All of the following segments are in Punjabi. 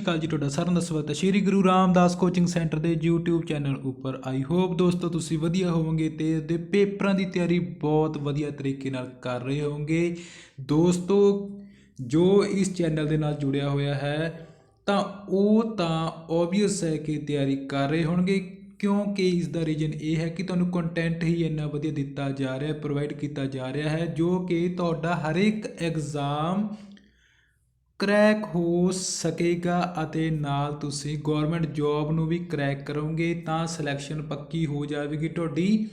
ਕਾਲ ਜੀ, ਤੁਹਾਡਾ ਸਾਰਿਆਂ ਦਾ ਸਵਾਗਤ ਹੈ। ਸ਼੍ਰੀ ਗੁਰੂ ਰਾਮਦਾਸ ਕੋਚਿੰਗ ਸੈਂਟਰ ਦੇ YouTube ਚੈਨਲ ਉੱਪਰ। ਆਈ ਹੋਪ ਦੋਸਤੋ ਤੁਸੀਂ ਵਧੀਆ ਹੋਵੋਗੇ ਤੇ ਦੇ ਪੇਪਰਾਂ ਦੀ ਤਿਆਰੀ ਬਹੁਤ ਵਧੀਆ ਤਰੀਕੇ ਨਾਲ ਕਰ ਰਹੇ ਹੋਵੋਗੇ। ਦੋਸਤੋ, ਜੋ ਇਸ ਚੈਨਲ ਦੇ ਨਾਲ ਜੁੜਿਆ ਹੋਇਆ ਹੈ, ਤਾਂ ਉਹ ਤਾਂ ਓਬਵੀਅਸ ਹੈ ਕਿ ਤਿਆਰੀ ਕਰ ਰਹੇ ਹੋਣਗੇ, ਕਿਉਂਕਿ ਇਸ ਦਾ ਰੀਜਨ ਇਹ ਹੈ ਕਿ ਤੁਹਾਨੂੰ ਕੰਟੈਂਟ ਹੀ ਇੰਨਾ ਵਧੀਆ ਦਿੱਤਾ ਜਾ ਰਿਹਾ ਹੈ ਪ੍ਰੋਵਾਈਡ ਕੀਤਾ ਜਾ ਰਿਹਾ ਹੈ, ਜੋ ਕਿ ਤੁਹਾਡਾ ਹਰੇਕ ਐਗਜ਼ਾਮ ਕਰੈਕ ਹੋ ਸਕੇਗਾ ਅਤੇ ਨਾਲ ਤੁਸੀਂ ਗਵਰਨਮੈਂਟ ਜੌਬ ਨੂੰ ਵੀ ਕਰੈਕ ਕਰੋਗੇ ਤਾਂ ਸਿਲੈਕਸ਼ਨ ਪੱਕੀ ਹੋ ਜਾਵੇਗੀ ਤੁਹਾਡੀ।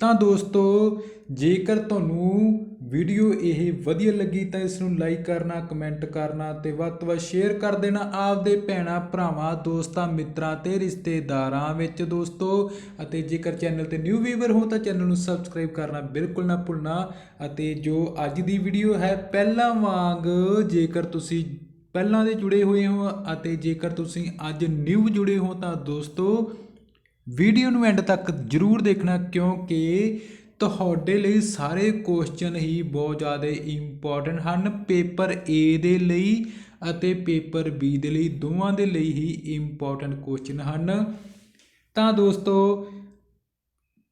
ਤਾਂ ਦੋਸਤੋ, ਜੇਕਰ ਤੁਹਾਨੂੰ ਵੀਡੀਓ ਇਹ ਵਧੀਆ ਲੱਗੀ ਤਾਂ ਇਸ ਨੂੰ ਲਾਈਕ ਕਰਨਾ, ਕਮੈਂਟ ਕਰਨਾ ਤੇ ਵੱਧ ਤੋਂ ਵੱਧ ਸ਼ੇਅਰ ਕਰ ਦੇਣਾ ਆਪਦੇ ਭੈਣਾਂ, ਭਰਾਵਾਂ, ਦੋਸਤਾਂ, ਮਿੱਤਰਾਂ ਤੇ ਰਿਸ਼ਤੇਦਾਰਾਂ ਵਿੱਚ ਦੋਸਤੋ। ਅਤੇ ਜੇਕਰ ਚੈਨਲ ਤੇ ਨਿਊ ਵੀਵਰ ਹੋ ਤਾਂ ਚੈਨਲ ਨੂੰ ਸਬਸਕ੍ਰਾਈਬ ਕਰਨਾ ਬਿਲਕੁਲ ਨਾ ਭੁੱਲਣਾ। ਅਤੇ ਜੋ ਅੱਜ ਦੀ ਵੀਡੀਓ ਹੈ, ਪਹਿਲਾਂ ਵਾਂਗ ਜੇਕਰ ਤੁਸੀਂ ਪਹਿਲਾਂ ਦੇ ਜੁੜੇ ਹੋਏ ਹੋ ਅਤੇ ਜੇਕਰ ਤੁਸੀਂ ਅੱਜ ਨਿਊ ਜੁੜੇ ਹੋ ਤਾਂ ਦੋਸਤੋ ਵੀਡੀਓ ਨੂੰ ਐਂਡ ਤੱਕ ਜਰੂਰ ਦੇਖਣਾ ਕਿਉਂਕਿ ਤੁਹਾਡੇ ਲਈ ਸਾਰੇ ਕੁਐਸਚਨ ਹੀ ਬਹੁਤ ਜ਼ਿਆਦਾ ਇੰਪੋਰਟੈਂਟ ਹਨ। ਪੇਪਰ A ਦੇ ਲਈ ਅਤੇ ਪੇਪਰ B ਦੇ ਲਈ ਦੋਵਾਂ ਦੇ ਲਈ ਹੀ ਇੰਪੋਰਟੈਂਟ ਕੁਐਸਚਨ ਹਨ। ਤਾਂ ਦੋਸਤੋ,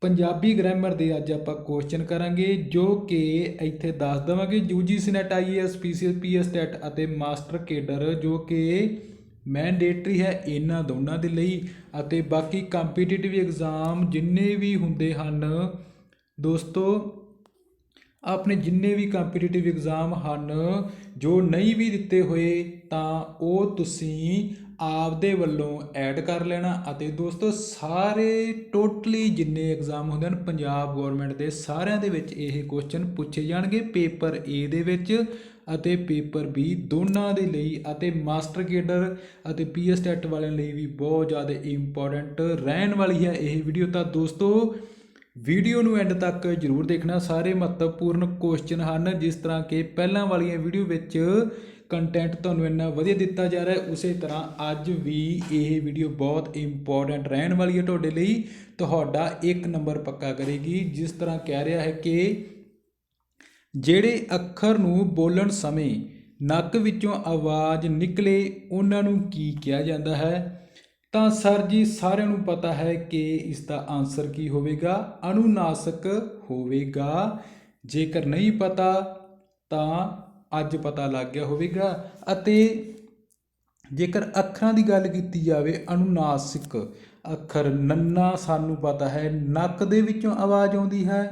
ਪੰਜਾਬੀ ਗ੍ਰਾਮਰ ਦੇ ਅੱਜ ਆਪਾਂ ਕੁਐਸਚਨ ਕਰਾਂਗੇ ਜੋ ਕਿ ਇੱਥੇ ਦੱਸ ਦਵਾਂਗੇ। UGC NET IAS PCS PS TET ਅਤੇ ਮਾਸਟਰ ਕੇਡਰ ਜੋ ਕਿ ਮੈਂਡੇਟਰੀ ਹੈ ਇਹਨਾਂ ਦੋਨਾਂ ਦੇ ਲਈ ਅਤੇ ਬਾਕੀ ਕੰਪੀਟੀਟਿਵ ਐਗਜ਼ਾਮ ਜਿੰਨੇ ਵੀ ਹੁੰਦੇ ਹਨ, ਦੋਸਤੋ, ਆਪਣੇ ਜਿੰਨੇ ਵੀ ਕੰਪੀਟੀਟਿਵ ਐਗਜ਼ਾਮ ਹਨ, ਜੋ ਨਹੀਂ ਵੀ ਦਿੱਤੇ ਹੋਏ, ਤਾਂ ਉਹ ਤੁਸੀਂ ਆਪਦੇ ਵੱਲੋਂ ਐਡ ਕਰ ਲੈਣਾ ਅਤੇ ਦੋਸਤੋ, ਸਾਰੇ ਟੋਟਲੀ ਜਿੰਨੇ ਐਗਜ਼ਾਮ ਹੁੰਦੇ ਹਨ, ਪੰਜਾਬ ਗਵਰਨਮੈਂਟ ਦੇ ਸਾਰਿਆਂ ਦੇ ਵਿੱਚ ਇਹ ਕੁਐਸਚਨ ਪੁੱਛੇ ਜਾਣਗੇ ਪੇਪਰ ਏ ਦੇ ਵਿੱਚ। ਅਤੇ ਪੇਪਰ B ਦੋਨਾਂ ਦੇ ਲਈ ਅਤੇ ਮਾਸਟਰ ਕੇਡਰ ਅਤੇ ਪੀਐਸ ਟੈਟ ਵਾਲਿਆਂ ਲਈ ਵੀ ਬਹੁਤ ਜ਼ਿਆਦਾ ਇੰਪੋਰਟੈਂਟ ਰਹਿਣ ਵਾਲੀ ਹੈ ਇਹ ਵੀਡੀਓ ਤਾਂ ਦੋਸਤੋ ਵੀਡੀਓ ਨੂੰ ਐਂਡ ਤੱਕ ਜਰੂਰ ਦੇਖਣਾ। ਸਾਰੇ ਮਹੱਤਵਪੂਰਨ ਕੁਐਸਚਨ ਹਨ, ਜਿਸ ਤਰ੍ਹਾਂ ਕਿ ਪਹਿਲਾਂ ਵਾਲੀਆਂ ਵੀਡੀਓ ਵਿੱਚ ਕੰਟੈਂਟ ਤੁਹਾਨੂੰ ਇੰਨਾ ਵਧੀਆ ਦਿੱਤਾ ਜਾ ਰਿਹਾ ਉਸੇ ਤਰ੍ਹਾਂ ਅੱਜ ਵੀ ਇਹ ਵੀਡੀਓ ਬਹੁਤ ਇੰਪੋਰਟੈਂਟ ਰਹਿਣ ਵਾਲੀ ਹੈ ਤੁਹਾਡੇ ਲਈ। ਤੁਹਾਡਾ ਇੱਕ ਨੰਬਰ ਪੱਕਾ ਕਰੇਗੀ, ਜਿਸ ਤਰ੍ਹਾਂ ਕਹਿ ਰਿਹਾ ਹੈ ਕਿ ਜਿਹੜੇ ਅੱਖਰ ਨੂੰ ਬੋਲਣ ਸਮੇਂ ਨੱਕ ਵਿੱਚੋਂ ਆਵਾਜ਼ ਨਿਕਲੇ, ਉਹਨਾਂ ਨੂੰ ਕੀ ਕਿਹਾ ਜਾਂਦਾ ਹੈ? ਤਾਂ ਸਰ ਜੀ, ਸਾਰਿਆਂ ਨੂੰ ਪਤਾ ਹੈ ਕਿ ਇਸ ਦਾ ਆਨਸਰ ਕੀ ਹੋਵੇਗਾ? ਅਨੁਨਾਸਕ ਹੋਵੇਗਾ। ਜੇਕਰ ਨਹੀਂ ਪਤਾ, ਤਾਂ ਅੱਜ ਪਤਾ ਲੱਗ ਗਿਆ ਹੋਵੇਗਾ। ਅਤੇ ਜੇਕਰ ਅੱਖਰਾਂ ਦੀ ਗੱਲ ਕੀਤੀ ਜਾਵੇ ਅਨੁਨਾਸਿਕ ਅੱਖਰ ਨੰਨਾ ਸਾਨੂੰ ਪਤਾ ਹੈ, ਨੱਕ ਦੇ ਵਿੱਚੋਂ ਆਵਾਜ਼ ਆਉਂਦੀ ਹੈ।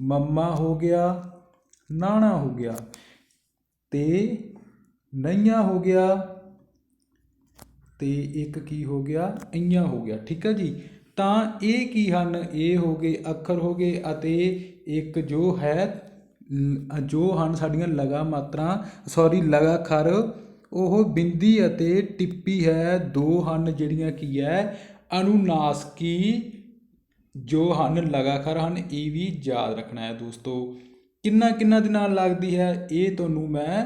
ਮੰਮਾ ਹੋ ਗਿਆ ਨਾਣਾ ਹੋ ਗਿਆ। ਤੇ ਨਈਆਂ ਹੋ ਗਿਆ ਤੇ ਇੱਕ ਕੀ ਹੋ ਗਿਆ? ਅਈਆਂ ਹੋ ਗਿਆ। ਠੀਕ ਹੈ ਜੀ? ਤਾਂ ਇਹ ਕੀ ਹਨ? ਇਹ ਹੋ ਗਏ ਅੱਖਰ ਹੋ ਗਏ ਅਤੇ ਇੱਕ ਜੋ ਹੈ ਜੋ ਹਨ ਸਾਡੀਆਂ ਲਗਾ ਮਾਤਰਾ ਸੌਰੀ ਲਗਾ ਖਰ ਉਹ ਬਿੰਦੀ ਅਤੇ ਟਿੱਪੀ ਹੈ। ਦੋ ਹਨ ਜਿਹੜੀਆਂ ਕੀ ਹੈ? ਅਨੁਨਾਸਕੀ ਜੋ ਹਨ, ਲਗਾਖਰ ਹਨ, ਇਹ ਵੀ ਯਾਦ ਰੱਖਣਾ ਹੈ ਦੋਸਤੋ। ਕਿੰਨਾ ਕਿੰਨਾ ਦੇ ਨਾਲ ਲੱਗਦੀ ਹੈ, ਇਹ ਤੁਹਾਨੂੰ ਮੈਂ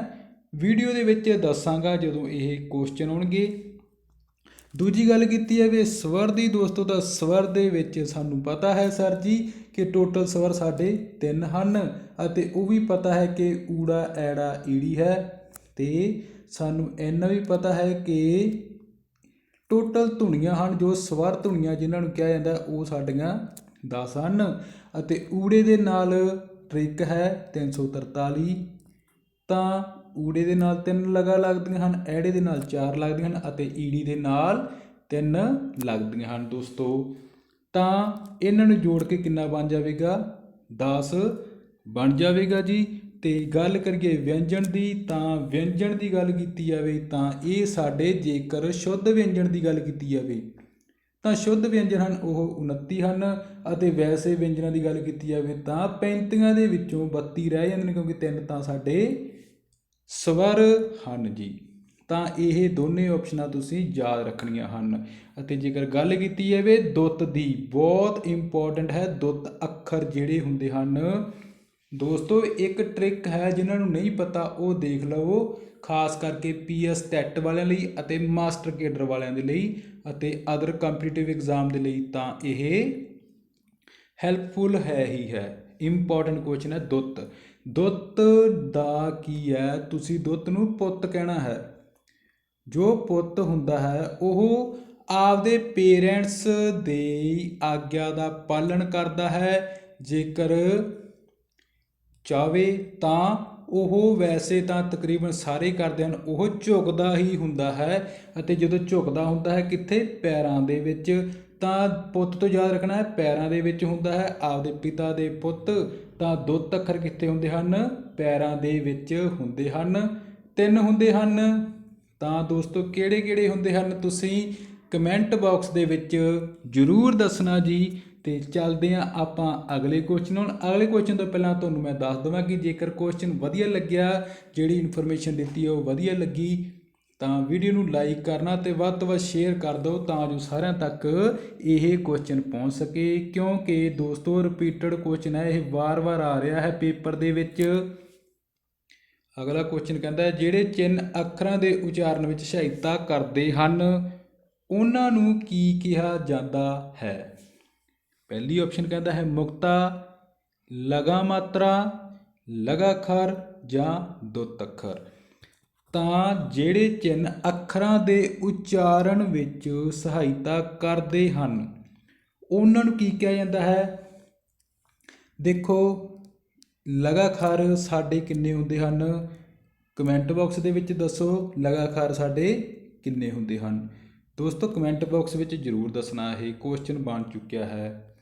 ਵੀਡੀਓ ਦੇ ਵਿੱਚ ਦੱਸਾਂਗਾ ਜਦੋਂ ਇਹ ਕੁਐਸਚਨ ਆਉਣਗੇ। ਦੂਜੀ ਗੱਲ ਕੀਤੀ ਹੈ ਵੀ ਸਵਰ ਦੀ ਦੋਸਤੋ, ਤਾਂ ਸਵਰ ਦੇ ਵਿੱਚ ਸਾਨੂੰ ਪਤਾ ਹੈ ਸਰ ਜੀ ਕਿ ਟੋਟਲ ਸਵਰ ਸਾਡੇ ਤਿੰਨ ਹਨ ਅਤੇ ਉਹ ਵੀ ਪਤਾ ਹੈ ਕਿ ਊੜਾ, ਐੜਾ, ਈੜੀ ਹੈ ਤੇ ਸਾਨੂੰ ਇੰਨਾ ਵੀ ਪਤਾ ਹੈ ਕਿ ਟੋਟਲ ਧੁਨੀਆਂ ਹਨ, ਜੋ ਸਵਰ ਧੁਨੀਆਂ ਜਿਨ੍ਹਾਂ ਨੂੰ ਕਿਹਾ ਜਾਂਦਾ, ਉਹ ਸਾਡੀਆਂ 10 ਹਨ ਅਤੇ ਊੜੇ ਦੇ ਨਾਲ ਟ੍ਰਿਕ ਹੈ 343 ਤਾਂ ਊੜੇ ਦੇ ਨਾਲ ਤਿੰਨ ਲਗਾ ਲੱਗਦੀਆਂ ਹਨ, ਐੜੇ ਦੇ ਨਾਲ ਚਾਰ ਲੱਗਦੀਆਂ ਹਨ ਅਤੇ ਈੜੀ ਦੇ ਨਾਲ ਤਿੰਨ ਲੱਗਦੀਆਂ ਹਨ ਦੋਸਤੋ। ਤਾਂ ਇਹਨਾਂ ਨੂੰ ਜੋੜ ਕੇ ਕਿੰਨਾ ਬਣ ਜਾਵੇਗਾ? 10 ਬਣ ਜਾਵੇਗਾ ਜੀ। ਤੇ ਗੱਲ ਕਰੀਏ ਵਿਅੰਜਨ ਦੀ, ਤਾਂ ਵਿਅੰਜਨ ਦੀ ਗੱਲ ਕੀਤੀ ਜਾਵੇ ਤਾਂ ਇਹ ਸਾਡੇ ਜੇਕਰ ਸ਼ੁੱਧ ਵਿਅੰਜਨ ਦੀ ਗੱਲ ਕੀਤੀ ਜਾਵੇ ਤਾਂ ਸ਼ੁੱਧ ਵਿਅੰਜਨ ਹਨ, ਉਹ 29 ਹਨ। ਅਤੇ ਵੈਸੇ ਵਿਅੰਜਨਾਂ ਦੀ ਗੱਲ ਕੀਤੀ ਜਾਵੇ ਤਾਂ 35 ਦੇ ਵਿੱਚੋਂ 32 ਰਹਿ ਜਾਂਦੇ ਨੇ, ਕਿਉਂਕਿ ਤਿੰਨ ਤਾਂ ਸਾਡੇ ਸਵਰ ਹਨ ਜੀ। ਤਾਂ ਇਹ ਦੋਨੇ ਆਪਸ਼ਨਾਂ ਤੁਸੀਂ ਯਾਦ ਰੱਖਣੀਆਂ ਹਨ। ਅਤੇ ਜੇਕਰ ਗੱਲ ਕੀਤੀ ਜਾਵੇ ਦੁੱਤ ਦੀ, ਬਹੁਤ ਇੰਪੋਰਟੈਂਟ ਹੈ ਦੁੱਤ ਅੱਖਰ ਜਿਹੜੇ ਹੁੰਦੇ ਹਨ। ਦੋਸਤੋ, ਇੱਕ ਟ੍ਰਿਕ ਹੈ ਜਿਨ੍ਹਾਂ ਨੂੰ ਨਹੀਂ ਪਤਾ, ਉਹ ਦੇਖ ਲਵੋ। ਖਾਸ ਕਰਕੇ ਪੀਐਸ ਟੈਟ ਵਾਲਿਆਂ ਲਈ ਅਤੇ ਮਾਸਟਰ ਕੇਡਰ ਵਾਲਿਆਂ ਦੇ ਲਈ ਅਤੇ ਅਦਰ ਕੰਪੀਟੀਟਿਵ ਐਗਜ਼ਾਮ ਦੇ ਲਈ ਤਾਂ ਇਹ ਹੈਲਪਫੁਲ ਹੈ ਹੀ ਹੈ। ਇੰਪੋਰਟੈਂਟ ਕੁਐਸਚਨ ਹੈ ਦੁੱਤ। ਦੁੱਤ ਦਾ ਕੀ ਹੈ? ਤੁਸੀਂ ਦੁੱਤ ਨੂੰ ਪੁੱਤ ਕਹਿਣਾ ਹੈ। ਜੋ ਪੁੱਤ ਹੁੰਦਾ ਹੈ, ਉਹ ਆਪਦੇ ਪੇਰੈਂਟਸ ਦੇ ਆਗਿਆ ਦਾ ਪਾਲਣ ਕਰਦਾ ਹੈ। ਜੇਕਰ ਚਾਵੇ ਤਾਂ ਉਹ ਵੈਸੇ ਤਾਂ ਤਕਰੀਬਨ ਸਾਰੇ ਕਰਦੇ ਹਨ, ਉਹ ਝੁਕਦਾ ਹੀ ਹੁੰਦਾ ਹੈ ਅਤੇ ਜਦੋਂ ਝੁਕਦਾ ਹੁੰਦਾ ਹੈ ਕਿੱਥੇ? ਪੈਰਾਂ ਦੇ ਵਿੱਚ। ਤਾਂ ਪੁੱਤ ਤੋਂ ਯਾਦ ਰੱਖਣਾ ਹੈ, ਪੈਰਾਂ ਦੇ ਵਿੱਚ ਹੁੰਦਾ ਹੈ, ਆਪਦੇ ਪਿਤਾ ਦੇ ਪੁੱਤ। ਤਾਂ ਦੁੱਤ ਅੱਖਰ ਕਿੱਥੇ ਹੁੰਦੇ ਹਨ? ਪੈਰਾਂ ਦੇ ਵਿੱਚ ਹੁੰਦੇ ਹਨ। ਤਿੰਨ ਹੁੰਦੇ ਹਨ। ਤਾਂ ਦੋਸਤੋ ਕਿਹੜੇ ਕਿਹੜੇ ਹੁੰਦੇ ਹਨ? ਤੁਸੀਂ ਕਮੈਂਟ ਬਾਕਸ ਦੇ ਵਿੱਚ ਜਰੂਰ ਦੱਸਣਾ ਜੀ। ਤੇ ਚੱਲਦੇ ਹਾਂ ਆਪਾਂ ਅਗਲੇ ਕੁਐਸਚਨ ਹੁਣ ਅਗਲੇ ਕੁਐਸਚਨ ਤੋਂ ਪਹਿਲਾਂ ਤੁਹਾਨੂੰ ਮੈਂ ਦੱਸ ਦਵਾਂ ਕਿ ਜੇਕਰ ਕੁਐਸਚਨ ਵਧੀਆ ਲੱਗਿਆ, ਜਿਹੜੀ ਇਨਫੋਰਮੇਸ਼ਨ ਦਿੱਤੀ ਉਹ ਵਧੀਆ ਲੱਗੀ, ਤਾਂ ਵੀਡੀਓ ਨੂੰ ਲਾਈਕ ਕਰਨਾ ਤੇ ਵੱਧ ਤੋਂ ਵੱਧ ਸ਼ੇਅਰ ਕਰ ਦਿਓ ਤਾਂ ਜੋ ਸਾਰਿਆਂ ਤੱਕ ਇਹ ਕੁਐਸਚਨ ਪਹੁੰਚ ਸਕੇ। ਕਿਉਂਕਿ ਦੋਸਤੋ ਰਿਪੀਟਡ ਕੁਐਸਚਨ ਹੈ ਇਹ ਵਾਰ-ਵਾਰ ਆ ਰਿਹਾ ਹੈ ਪੇਪਰ ਦੇ ਵਿੱਚ। ਅਗਲਾ ਕੁਐਸਚਨ ਕਹਿੰਦਾ ਹੈ, ਜਿਹੜੇ ਚਿੰਨ ਅੱਖਰਾਂ ਦੇ ਉਚਾਰਨ ਵਿੱਚ ਸਹਾਇਤਾ ਕਰਦੇ ਹਨ, ਉਹਨਾਂ ਨੂੰ ਕੀ ਕਿਹਾ ਜਾਂਦਾ ਹੈ? ਪਹਿਲੀ ਆਪਸ਼ਨ ਕਹਿੰਦਾ ਹੈ ਮੁਕਤਾ, ਲਗਾ ਮਾਤਰਾ ਲਗਾਖਰ ਜਾਂ ਦੁੱਤ ਅੱਖਰ। ਤਾਂ ਜਿਹੜੇ ਚਿੰਨ ਅੱਖਰਾਂ ਦੇ ਉਚਾਰਨ ਵਿੱਚ ਸਹਾਇਤਾ ਕਰਦੇ ਹਨ, ਉਹਨਾਂ ਨੂੰ ਕੀ ਕਿਹਾ ਜਾਂਦਾ ਹੈ? ਦੇਖੋ ਲਗਾਖਰ ਸਾਡੇ ਕਿੰਨੇ ਹੁੰਦੇ ਹਨ? ਕਮੈਂਟ ਬਾਕਸ ਦੇ ਵਿੱਚ ਦੱਸੋ ਲਗਾਖਰ ਸਾਡੇ ਕਿੰਨੇ ਹੁੰਦੇ ਹਨ? ਦੋਸਤੋ ਕਮੈਂਟ ਬਾਕਸ ਵਿੱਚ ਜਰੂਰ ਦੱਸਣਾ, ਇਹ ਕੁਐਸਚਨ ਬਣ ਚੁੱਕਿਆ ਹੈ।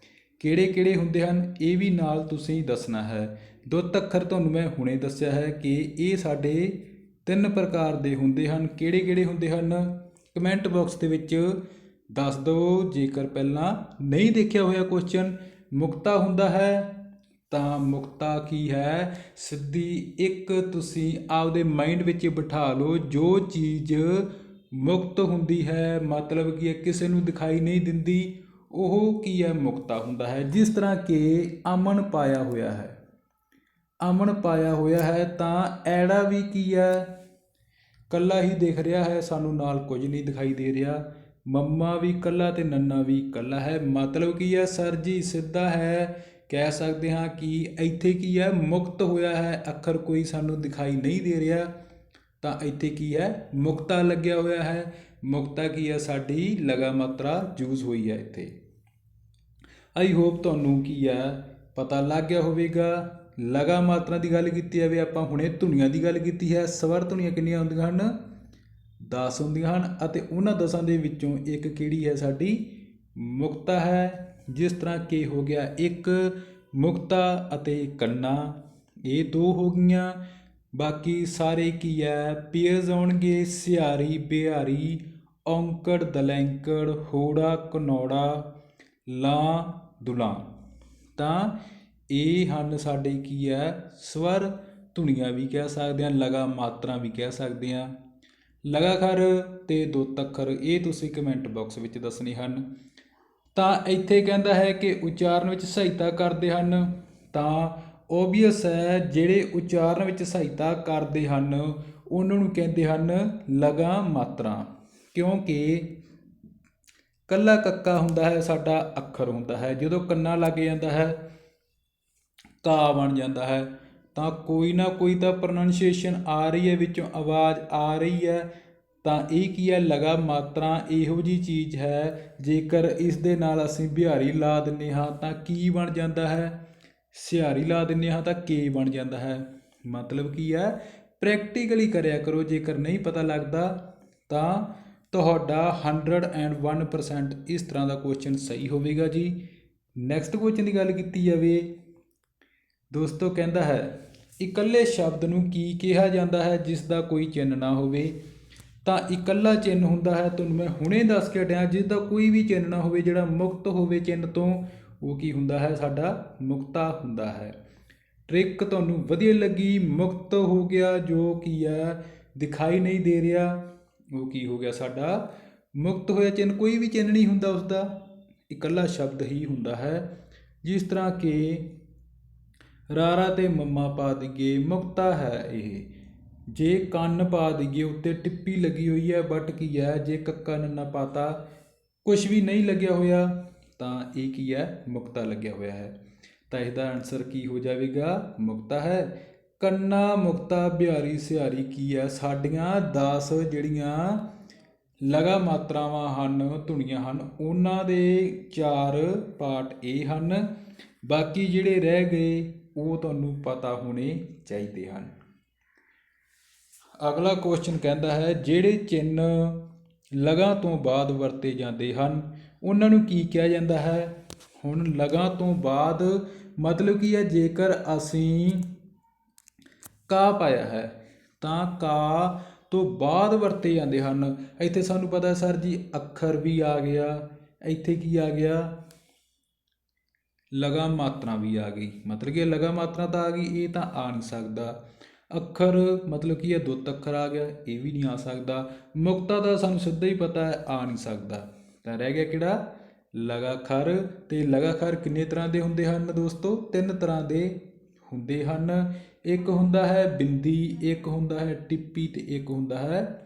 ਕਿਹੜੇ ਕਿਹੜੇ ਹੁੰਦੇ ਹਨ, ਇਹ ਵੀ ਨਾਲ ਤੁਸੀਂ ਦੱਸਣਾ ਹੈ। ਦੁੱਤ ਅੱਖਰ ਤੁਹਾਨੂੰ ਮੈਂ ਹੁਣੇ ਦੱਸਿਆ ਹੈ ਕਿ ਇਹ ਸਾਡੇ ਤਿੰਨ ਪ੍ਰਕਾਰ ਦੇ ਹੁੰਦੇ ਹਨ। ਕਿਹੜੇ ਕਿਹੜੇ ਹੁੰਦੇ ਹਨ? ਕਮੈਂਟ ਬਾਕਸ ਦੇ ਵਿੱਚ ਦੱਸ ਦਿਓ, ਜੇਕਰ ਪਹਿਲਾਂ ਨਹੀਂ ਦੇਖਿਆ ਹੋਇਆ ਕੁਐਸਚਨ ਮੁਕਤਾ ਹੁੰਦਾ ਹੈ, ਤਾਂ ਮੁਕਤਾ ਕੀ ਹੈ? ਸਿੱਧੀ ਇੱਕ ਤੁਸੀਂ ਆਪਦੇ ਮਾਈਂਡ ਵਿੱਚ ਬਿਠਾ ਲਓ, ਜੋ ਚੀਜ਼ ਮੁਕਤ ਹੁੰਦੀ ਹੈ, ਮਤਲਬ ਕਿ ਕਿਸੇ ਨੂੰ ਦਿਖਾਈ ਨਹੀਂ ਦਿੰਦੀ। ਉਹ ਕੀ ਹੈ? ਮੁਕਤਾ ਹੁੰਦਾ ਹੈ। ਜਿਸ ਤਰ੍ਹਾਂ ਕਿ ਅਮਨ ਪਾਇਆ ਹੋਇਆ ਹੈ। ਅਮਨ ਪਾਇਆ ਹੋਇਆ ਹੈ ਤਾਂ ਐੜਾ ਵੀ ਕੀ ਹੈ? ਕੱਲਾ ਹੀ ਦਿਖ ਰਿਹਾ ਹੈ। ਸਾਨੂੰ ਨਾਲ ਕੁਝ ਨਹੀਂ ਦਿਖਾਈ ਦੇ ਰਿਹਾ। ਮੰਮਾ ਵੀ ਕੱਲਾ ਤੇ ਨੰਨਾ ਵੀ ਕੱਲਾ ਹੈ। ਮਤਲਬ ਕੀ ਹੈ? ਸਰ ਜੀ, ਸਿੱਧਾ ਹੈ। ਕਹਿ ਸਕਦੇ ਹਾਂ ਕਿ ਇੱਥੇ ਕੀ ਹੈ? ਮੁਕਤ ਹੋਇਆ ਹੈ। ਅੱਖਰ ਕੋਈ ਸਾਨੂੰ ਦਿਖਾਈ ਨਹੀਂ ਦੇ ਰਿਹਾ। ਤਾਂ ਇੱਥੇ ਕੀ ਹੈ? ਮੁਕਤਾ ਲੱਗਿਆ ਹੋਇਆ ਹੈ। ਮੁਕਤਾ ਕੀ ਹੈ? ਸਾਡੀ ਲਗਾ ਮਾਤਰਾ ਯੂਜ਼ ਹੋਈ ਹੈ ਇੱਥੇ। ਆਈ ਹੋਪ ਤੁਹਾਨੂੰ ਕੀ ਹੈ ਪਤਾ ਲੱਗ ਗਿਆ ਹੋਵੇਗਾ। ਲਗਾ ਮਾਤਰਾ ਦੀ ਗੱਲ ਕੀਤੀ ਜਾਵੇ, ਆਪਾਂ ਹੁਣੇ ਧੁਨੀਆਂ ਦੀ ਗੱਲ ਕੀਤੀ ਹੈ। ਸਵਰ ਧੁਨੀਆਂ ਕਿੰਨੀਆਂ ਹੁੰਦੀਆਂ ਹਨ? 10 ਹੁੰਦੀਆਂ ਹਨ ਅਤੇ ਉਹਨਾਂ 10 ਦੇ ਵਿੱਚੋਂ ਇੱਕ ਕਿਹੜੀ ਹੈ ਸਾਡੀ? ਮੁਕਤਾ ਹੈ। ਜਿਸ ਤਰ੍ਹਾਂ ਕਿ ਹੋ ਗਿਆ ਇੱਕ, ਮੁਕਤਾ ਅਤੇ ਕੰਨਾ। ਇਹ ਦੋ ਹੋ ਗਈਆਂ। ਬਾਕੀ ਸਾਰੇ ਕੀ ਹੈ? ਪੀਅਰਸ ਆਉਣਗੇ, ਸਿਆਰੀ, ਬਿਹਾਰੀ, ਔਂਕੜ, ਦਲੈਂਕੜ, ਹੋੜਾ ਕਨੌੜਾ ਲਾਂ ਦੁਲਾਂ ਤਾਂ ਇਹ ਹਨ ਸਾਡੇ ਕੀ ਹੈ? ਸਵਰ ਧੁਨੀਆਂ ਵੀ ਕਹਿ ਸਕਦੇ ਹਾਂ, ਲਗਾ ਮਾਤਰਾ ਵੀ ਕਹਿ ਸਕਦੇ ਹਾਂ। ਲਗਾਖਰ ਤੇ ਦੋ ਤੱਖਰ ਇਹ ਤੁਸੀਂ ਕਮੈਂਟ ਬਾਕਸ ਵਿੱਚ ਦੱਸਣੇ ਹਨ। ਤਾਂ ਇੱਥੇ ਕਹਿੰਦਾ ਹੈ ਕਿ ਉਚਾਰਨ ਵਿੱਚ ਸਹਾਇਤਾ ਕਰਦੇ ਹਨ। ਤਾਂ ਓਬਵੀਅਸ ਹੈ, ਜਿਹੜੇ ਉਚਾਰਨ ਵਿੱਚ ਸਹਾਇਤਾ ਕਰਦੇ ਹਨ, ਉਹਨਾਂ ਨੂੰ ਕਹਿੰਦੇ ਹਨ ਲਗਾ ਮਾਤਰਾ। ਕਿਉਂਕਿ ਕੱਲਾ ਕੱਕਾ ਹੁੰਦਾ ਹੈ, ਸਾਡਾ ਅੱਖਰ ਹੁੰਦਾ ਹੈ। ਜਦੋਂ ਕੰਨਾ ਲੱਗ ਜਾਂਦਾ ਹੈ ਕਾ ਬਣ ਜਾਂਦਾ ਹੈ, ਤਾਂ ਕੋਈ ਨਾ ਕੋਈ ਤਾਂ ਪ੍ਰੋਨਾਂਸੀਏਸ਼ਨ ਆ ਰਹੀ ਹੈ, ਵਿੱਚੋਂ ਆਵਾਜ਼ ਆ ਰਹੀ ਹੈ। ਤਾਂ ਇਹ ਕੀ ਹੈ? ਲਗਾ ਮਾਤਰਾ ਇਹੋ ਜੀ ਚੀਜ਼ ਹੈ, ਜੇਕਰ ਇਸ ਦੇ ਨਾਲ ਅਸੀਂ ਬਿਹਾਰੀ ਲਾ ਦਿੰਨੇ ਹਾਂ, ਤਾਂ ਕੀ ਬਣ ਜਾਂਦਾ ਹੈ? ਸਿਹਾਰੀ ਲਾ ਦਿੰਨੇ ਹਾਂ, ਤਾਂ ਕੇ ਬਣ ਜਾਂਦਾ ਹੈ। ਮਤਲਬ ਕੀ ਹੈ? ਪ੍ਰੈਕਟੀਕਲੀ ਕਰਿਆ ਕਰੋ, ਜੇਕਰ ਨਹੀਂ ਪਤਾ ਲੱਗਦਾ, ਤਾਂ ਤੁਹਾਡਾ 101% ਇਸ ਤਰ੍ਹਾਂ ਦਾ ਕੁਐਸਚਨ ਸਹੀ ਹੋਵੇਗਾ ਜੀ। ਨੈਕਸਟ ਕੁਐਸਚਨ ਦੀ ਗੱਲ ਕੀਤੀ ਜਾਵੇ, ਦੋਸਤੋ ਕਹਿੰਦਾ ਹੈ, ਇਕੱਲੇ ਸ਼ਬਦ ਨੂੰ ਕੀ ਕਿਹਾ ਜਾਂਦਾ ਹੈ ਜਿਸ ਦਾ ਕੋਈ ਚਿੰਨ੍ਹ ਨਾ ਹੋਵੇ? ਤਾਂ ਇਕੱਲਾ ਚਿੰਨ੍ਹ ਹੁੰਦਾ ਹੈ, ਤੁਹਾਨੂੰ ਮੈਂ ਹੁਣੇ ਦੱਸ ਕੇ ਹਟਿਆ ਜਿਸ ਦਾ ਕੋਈ ਵੀ ਚਿੰਨ੍ਹ ਨਾ ਹੋਵੇ, ਜਿਹੜਾ ਮੁਕਤ ਹੋਵੇ ਚਿੰਨ੍ਹ ਤੋਂ, ਉਹ ਕੀ ਹੁੰਦਾ ਹੈ? ਸਾਡਾ ਮੁਕਤਾ ਹੁੰਦਾ ਹੈ। ਟ੍ਰਿਕ ਤੁਹਾਨੂੰ ਵਧੀਆ ਲੱਗੀ, ਮੁਕਤ ਹੋ ਗਿਆ, ਜੋ ਕੀ ਹੈ, ਦਿਖਾਈ ਨਹੀਂ ਦੇ ਰਿਹਾ। ਉਹ ਕੀ ਹੋ ਗਿਆ ਸਾਡਾ? ਮੁਕਤ ਹੋਇਆ ਚਿੰਨ੍ਹ, ਕੋਈ ਵੀ ਚਿੰਨ੍ਹ ਨਹੀਂ ਹੁੰਦਾ ਉਸ ਦਾ ਇਕੱਲਾ ਸ਼ਬਦ ਹੀ ਹੁੰਦਾ ਹੈ। ਜਿਸ ਤਰ੍ਹਾਂ ਕਿ ਰਾਰਾ ਤੇ ਮੰਮਾ ਪਾ ਦਈਏ ਮੁਕਤਾ ਹੈ ਇਹ। ਜੇ ਕੰਨ ਪਾ ਦਈਏ ਉੱਤੇ ਟਿੱਪੀ ਲੱਗੀ ਹੋਈ ਹੈ ਬਟ ਕੀ ਹੈ? ਜੇ ਕੱਕਾ ਨੰਨਾ ਪਾਤਾ ਕੁਝ ਵੀ ਨਹੀਂ ਲੱਗਿਆ ਹੋਇਆ, ਤਾਂ ਇਹ ਕੀ ਹੈ? ਮੁਕਤਾ ਲੱਗਿਆ ਹੋਇਆ ਹੈ। ਤਾਂ ਇਹਦਾ ਆਨਸਰ ਕੀ ਹੋ ਜਾਵੇਗਾ? ਮੁਕਤਾ ਹੈ। ਕੰਨਾ ਮੁਕਤਾ ਬਿਹਾਰੀ ਸਿਹਾਰੀ ਕੀ ਹੈ? ਸਾਡੀਆਂ 10 ਜਿਹੜੀਆਂ ਲਗਾ ਮਾਤਰਾਵਾਂ ਹਨ, ਧੁਨੀਆਂ ਹਨ, ਉਹਨਾਂ ਦੇ ਚਾਰ ਪਾਰਟ ਇਹ ਹਨ। ਬਾਕੀ ਜਿਹੜੇ ਰਹਿ ਗਏ, ਉਹ ਤੁਹਾਨੂੰ ਪਤਾ ਹੋਣੇ ਚਾਹੀਦੇ ਹਨ। ਅਗਲਾ ਕੁਐਸਚਨ ਕਹਿੰਦਾ ਹੈ, ਜਿਹੜੇ ਚਿੰਨ ਲਗਾ ਤੋਂ ਬਾਅਦ ਵਰਤੇ ਜਾਂਦੇ ਹਨ, ਉਹਨਾਂ ਨੂੰ ਕੀ ਕਿਹਾ ਜਾਂਦਾ ਹੈ? ਹੁਣ ਲਗਾ ਤੋਂ ਬਾਅਦ ਮਤਲਬ ਕੀ ਹੈ? ਜੇਕਰ ਅਸੀਂ ਕਾ ਪਾਇਆ ਹੈ, ਤਾਂ ਕਾ ਤੋਂ ਬਾਅਦ ਵਰਤੇ ਜਾਂਦੇ ਹਨ। ਇੱਥੇ ਸਾਨੂੰ ਪਤਾ ਸਰ ਜੀ, ਅੱਖਰ ਵੀ ਆ ਗਿਆ, ਇੱਥੇ ਕੀ ਆ ਗਿਆ? ਲਗਾ ਮਾਤਰਾ ਵੀ ਆ ਗਈ। ਮਤਲਬ ਕਿ ਲਗਾ ਮਾਤਰਾ ਤਾਂ ਆ ਗਈ, ਇਹ ਤਾਂ ਆ ਨਹੀਂ ਸਕਦਾ। ਅੱਖਰ ਮਤਲਬ ਕੀ ਹੈ, ਦੁੱਤ ਅੱਖਰ ਆ ਗਿਆ, ਇਹ ਵੀ ਨਹੀਂ ਆ ਸਕਦਾ। ਮੁਕਤਾ ਦਾ ਸਾਨੂੰ ਸਿੱਧਾ ਹੀ ਪਤਾ ਹੈ, ਆ ਨਹੀਂ ਸਕਦਾ। ਤਾਂ ਰਹਿ ਗਿਆ ਕਿਹੜਾ? ਲਗਾਖਰ। ਤੇ ਲਗਾਖਰ ਕਿੰਨੇ ਤਰ੍ਹਾਂ ਦੇ ਹੁੰਦੇ ਹਨ ਦੋਸਤੋ? ਤਿੰਨ ਤਰ੍ਹਾਂ ਦੇ ਹੁੰਦੇ ਹਨ। ਇੱਕ ਹੁੰਦਾ ਹੈ ਬਿੰਦੀ, ਇੱਕ ਹੁੰਦਾ ਹੈ ਟਿੱਪੀ ਤੇ ਇੱਕ ਹੁੰਦਾ ਹੈ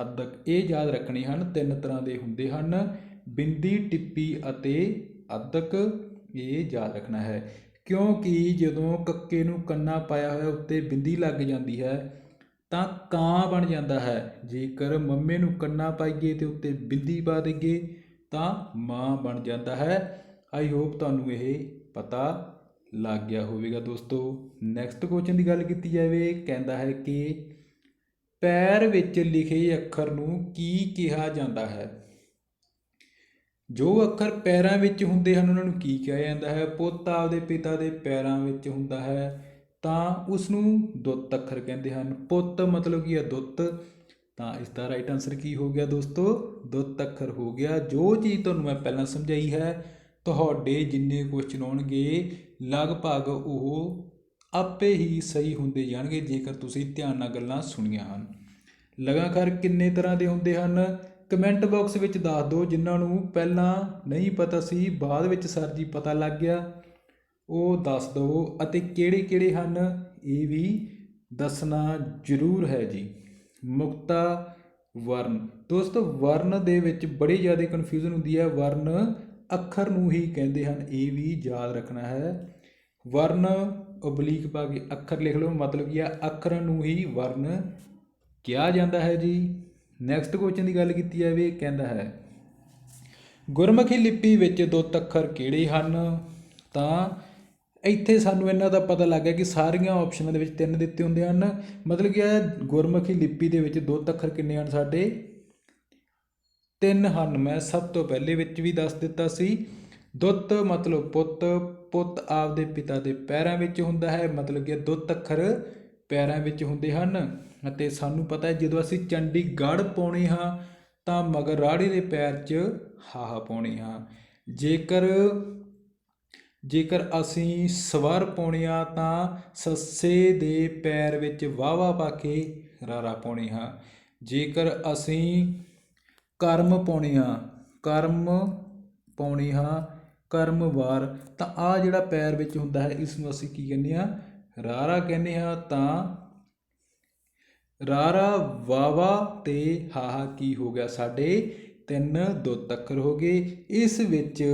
ਅੱਧਕ ਇਹ ਯਾਦ ਰੱਖਣੇ ਹਨ, ਤਿੰਨ ਤਰ੍ਹਾਂ ਦੇ ਹੁੰਦੇ ਹਨ, ਬਿੰਦੀ, ਟਿੱਪੀ ਅਤੇ ਅੱਧਕ ਇਹ ਯਾਦ ਰੱਖਣਾ ਹੈ, ਕਿਉਂਕਿ ਜਦੋਂ ਕੱਕੇ ਨੂੰ ਕੰਨਾ ਪਾਇਆ ਹੋਇਆ ਉੱਤੇ ਬਿੰਦੀ ਲੱਗ ਜਾਂਦੀ ਹੈ, ਤਾਂ ਕਾਂ ਬਣ ਜਾਂਦਾ ਹੈ। ਜੇਕਰ ਮੰਮੇ ਨੂੰ ਕੰਨਾ ਪਾਈਏ ਤੇ ਉੱਤੇ ਬਿੰਦੀ ਪਾ ਦੇਈਏ, ਤਾਂ ਮਾਂ ਬਣ ਜਾਂਦਾ ਹੈ। ਆਈ ਹੋਪ ਤੁਹਾਨੂੰ ਇਹ ਪਤਾ ਲੱਗ ਗਿਆ ਹੋਵੇਗਾ ਦੋਸਤੋ। ਨੈਕਸਟ ਕੁਐਸਚਨ ਦੀ ਗੱਲ ਕੀਤੀ ਜਾਵੇ, ਕਹਿੰਦਾ ਹੈ ਕਿ ਪੈਰ ਵਿੱਚ ਲਿਖੇ ਅੱਖਰ ਨੂੰ ਕੀ ਕਿਹਾ ਜਾਂਦਾ ਹੈ? ਜੋ ਅੱਖਰ ਪੈਰਾਂ ਵਿੱਚ ਹੁੰਦੇ ਹਨ, ਉਹਨਾਂ ਨੂੰ ਕੀ ਕਿਹਾ ਜਾਂਦਾ ਹੈ? ਪੁੱਤ ਆਪਦੇ ਪਿਤਾ ਦੇ ਪੈਰਾਂ ਵਿੱਚ ਹੁੰਦਾ ਹੈ, ਤਾਂ ਉਸ ਨੂੰ ਦੁੱਤ ਅੱਖਰ ਕਹਿੰਦੇ ਹਨ। ਪੁੱਤ ਮਤਲਬ ਕੀ ਹੈ ਦੁੱਤ? ਤਾਂ ਇਸ ਦਾ ਰਾਈਟ ਆਨਸਰ ਕੀ ਹੋ ਗਿਆ ਦੋਸਤੋ? ਦੁੱਤ ਅੱਖਰ ਹੋ ਗਿਆ। ਜੋ ਚੀਜ਼ ਤੁਹਾਨੂੰ ਮੈਂ ਪਹਿਲਾਂ ਸਮਝਾਈ ਹੈ ਤੁਹਾਡੇ ਜਿੰਨੇ ਕੁਐਸਚਨ ਹੋਣਗੇ ਲਗਭਗ ਉਹ ਆਪੇ ਹੀ ਸਹੀ ਹੁੰਦੇ ਜਾਣਗੇ, ਜੇਕਰ ਤੁਸੀਂ ਧਿਆਨ ਨਾਲ ਗੱਲਾਂ ਸੁਣੀਆਂ ਹਨ। ਲਗਾਤਾਰ ਕਿੰਨੇ ਤਰ੍ਹਾਂ ਦੇ ਹੁੰਦੇ ਹਨ? ਕਮੈਂਟ ਬਾਕਸ ਵਿੱਚ ਦੱਸ ਦਿਓ, ਜਿਨ੍ਹਾਂ ਨੂੰ ਪਹਿਲਾਂ ਨਹੀਂ ਪਤਾ ਸੀ, ਬਾਅਦ ਵਿੱਚ ਸਰ ਜੀ ਪਤਾ ਲੱਗ ਗਿਆ। ਉਹ ਦੱਸ ਦਿਓ, ਅਤੇ ਕਿਹੜੇ ਕਿਹੜੇ ਹਨ? ਇਹ ਵੀ ਦੱਸਣਾ ਜ਼ਰੂਰ ਹੈ ਜੀ। ਮੁਕਤਾ ਵਰਨ। ਦੋਸਤੋ, ਵਰਨ ਦੇ ਵਿੱਚ ਬੜੀ ਜ਼ਿਆਦਾ ਕਨਫਿਊਜ਼ਨ ਹੁੰਦੀ ਹੈ। ਵਰਨ ਅੱਖਰ ਨੂੰ ਹੀ ਕਹਿੰਦੇ ਹਨ, ਇਹ ਵੀ ਯਾਦ ਰੱਖਣਾ ਹੈ। ਵਰਨ ਓਬਲੀਕ ਪਾ ਕੇ ਅੱਖਰ ਲਿਖ ਲਓ, ਮਤਲਬ ਕੀ ਹੈ ਅੱਖਰਾਂ ਨੂੰ ਹੀ ਵਰਨ ਕਿਹਾ ਜਾਂਦਾ ਹੈ ਜੀ। ਨੈਕਸਟ ਕੁਐਸਚਨ ਦੀ ਗੱਲ ਕੀਤੀ ਜਾਵੇ, ਕਹਿੰਦਾ ਹੈ, ਗੁਰਮੁਖੀ ਲਿਪੀ ਵਿੱਚ ਦੋ ਅੱਖਰ ਕਿਹੜੇ ਹਨ? ਤਾਂ ਇੱਥੇ ਸਾਨੂੰ ਇਹਨਾਂ ਦਾ ਪਤਾ ਲੱਗ ਗਿਆ ਕਿ ਸਾਰੀਆਂ ਆਪਸ਼ਨਾਂ ਦੇ ਵਿੱਚ ਤਿੰਨ ਦਿੱਤੇ ਹੁੰਦੇ ਹਨ। ਮਤਲਬ ਕਿ ਗੁਰਮੁਖੀ ਲਿਪੀ ਦੇ ਵਿੱਚ ਦੋ ਅੱਖਰ ਕਿੰਨੇ ਹਨ ਸਾਡੇ? ਤਿੰਨ ਹਨ ਮੈਂ ਸਭ ਤੋਂ ਪਹਿਲੇ ਵਿੱਚ ਵੀ ਦੱਸ ਦਿੱਤਾ ਸੀ। ਦੁੱਤ ਮਤਲਬ ਪੁੱਤ ਪੁੱਤ ਆਪਦੇ ਪਿਤਾ ਦੇ ਪੈਰਾਂ ਵਿੱਚ ਹੁੰਦਾ ਹੈ। ਮਤਲਬ ਕਿ ਦੁੱਤ ਅੱਖਰ ਪੈਰਾਂ ਵਿੱਚ ਹੁੰਦੇ ਹਨ। ਅਤੇ ਸਾਨੂੰ ਪਤਾ ਹੈ, ਜਦੋਂ ਅਸੀਂ ਚੰਡੀਗੜ੍ਹ ਪਾਉਣੇ ਹਾਂ, ਤਾਂ ਮਗਰ ਰਾੜੇ ਦੇ ਪੈਰ 'ਚ ਹਾਹਾ ਪਾਉਣੀ ਹਾਂ। ਜੇਕਰ ਜੇਕਰ ਅਸੀਂ ਸਵਰ ਪਾਉਣੇ ਆ ਤਾਂ ਸੱਸੇ ਦੇ ਪੈਰ ਵਿੱਚ ਵਾਵਾ ਪਾ ਕੇ ਰਾਰਾ ਪਾਉਣੀ ਹਾਂ। ਜੇਕਰ ਅਸੀਂ ਕਰਮ ਪਾਉਣੇ ਹਾਂ ਕਰਮ ਪਾਉਣੇ ਹਾਂ ਕਰਮ ਵਾਰ। ਤਾਂ ਆਹ ਜਿਹੜਾ ਪੈਰ ਵਿੱਚ ਹੁੰਦਾ ਹੈ, ਇਸ ਨੂੰ ਅਸੀਂ ਕੀ ਕਹਿੰਦੇ ਹਾਂ? ਰਾਰਾ ਕਹਿੰਦੇ ਹਾਂ ਤਾਂ ਰਾਰਾ ਵਾਵਾ ਤੇ ਹਾਹਾ ਕੀ ਹੋ ਗਿਆ? ਸਾਡੇ ਤਿੰਨ ਦੋ ਤੱਕਰ ਹੋ ਗਏ। ਇਸ ਵਿੱਚ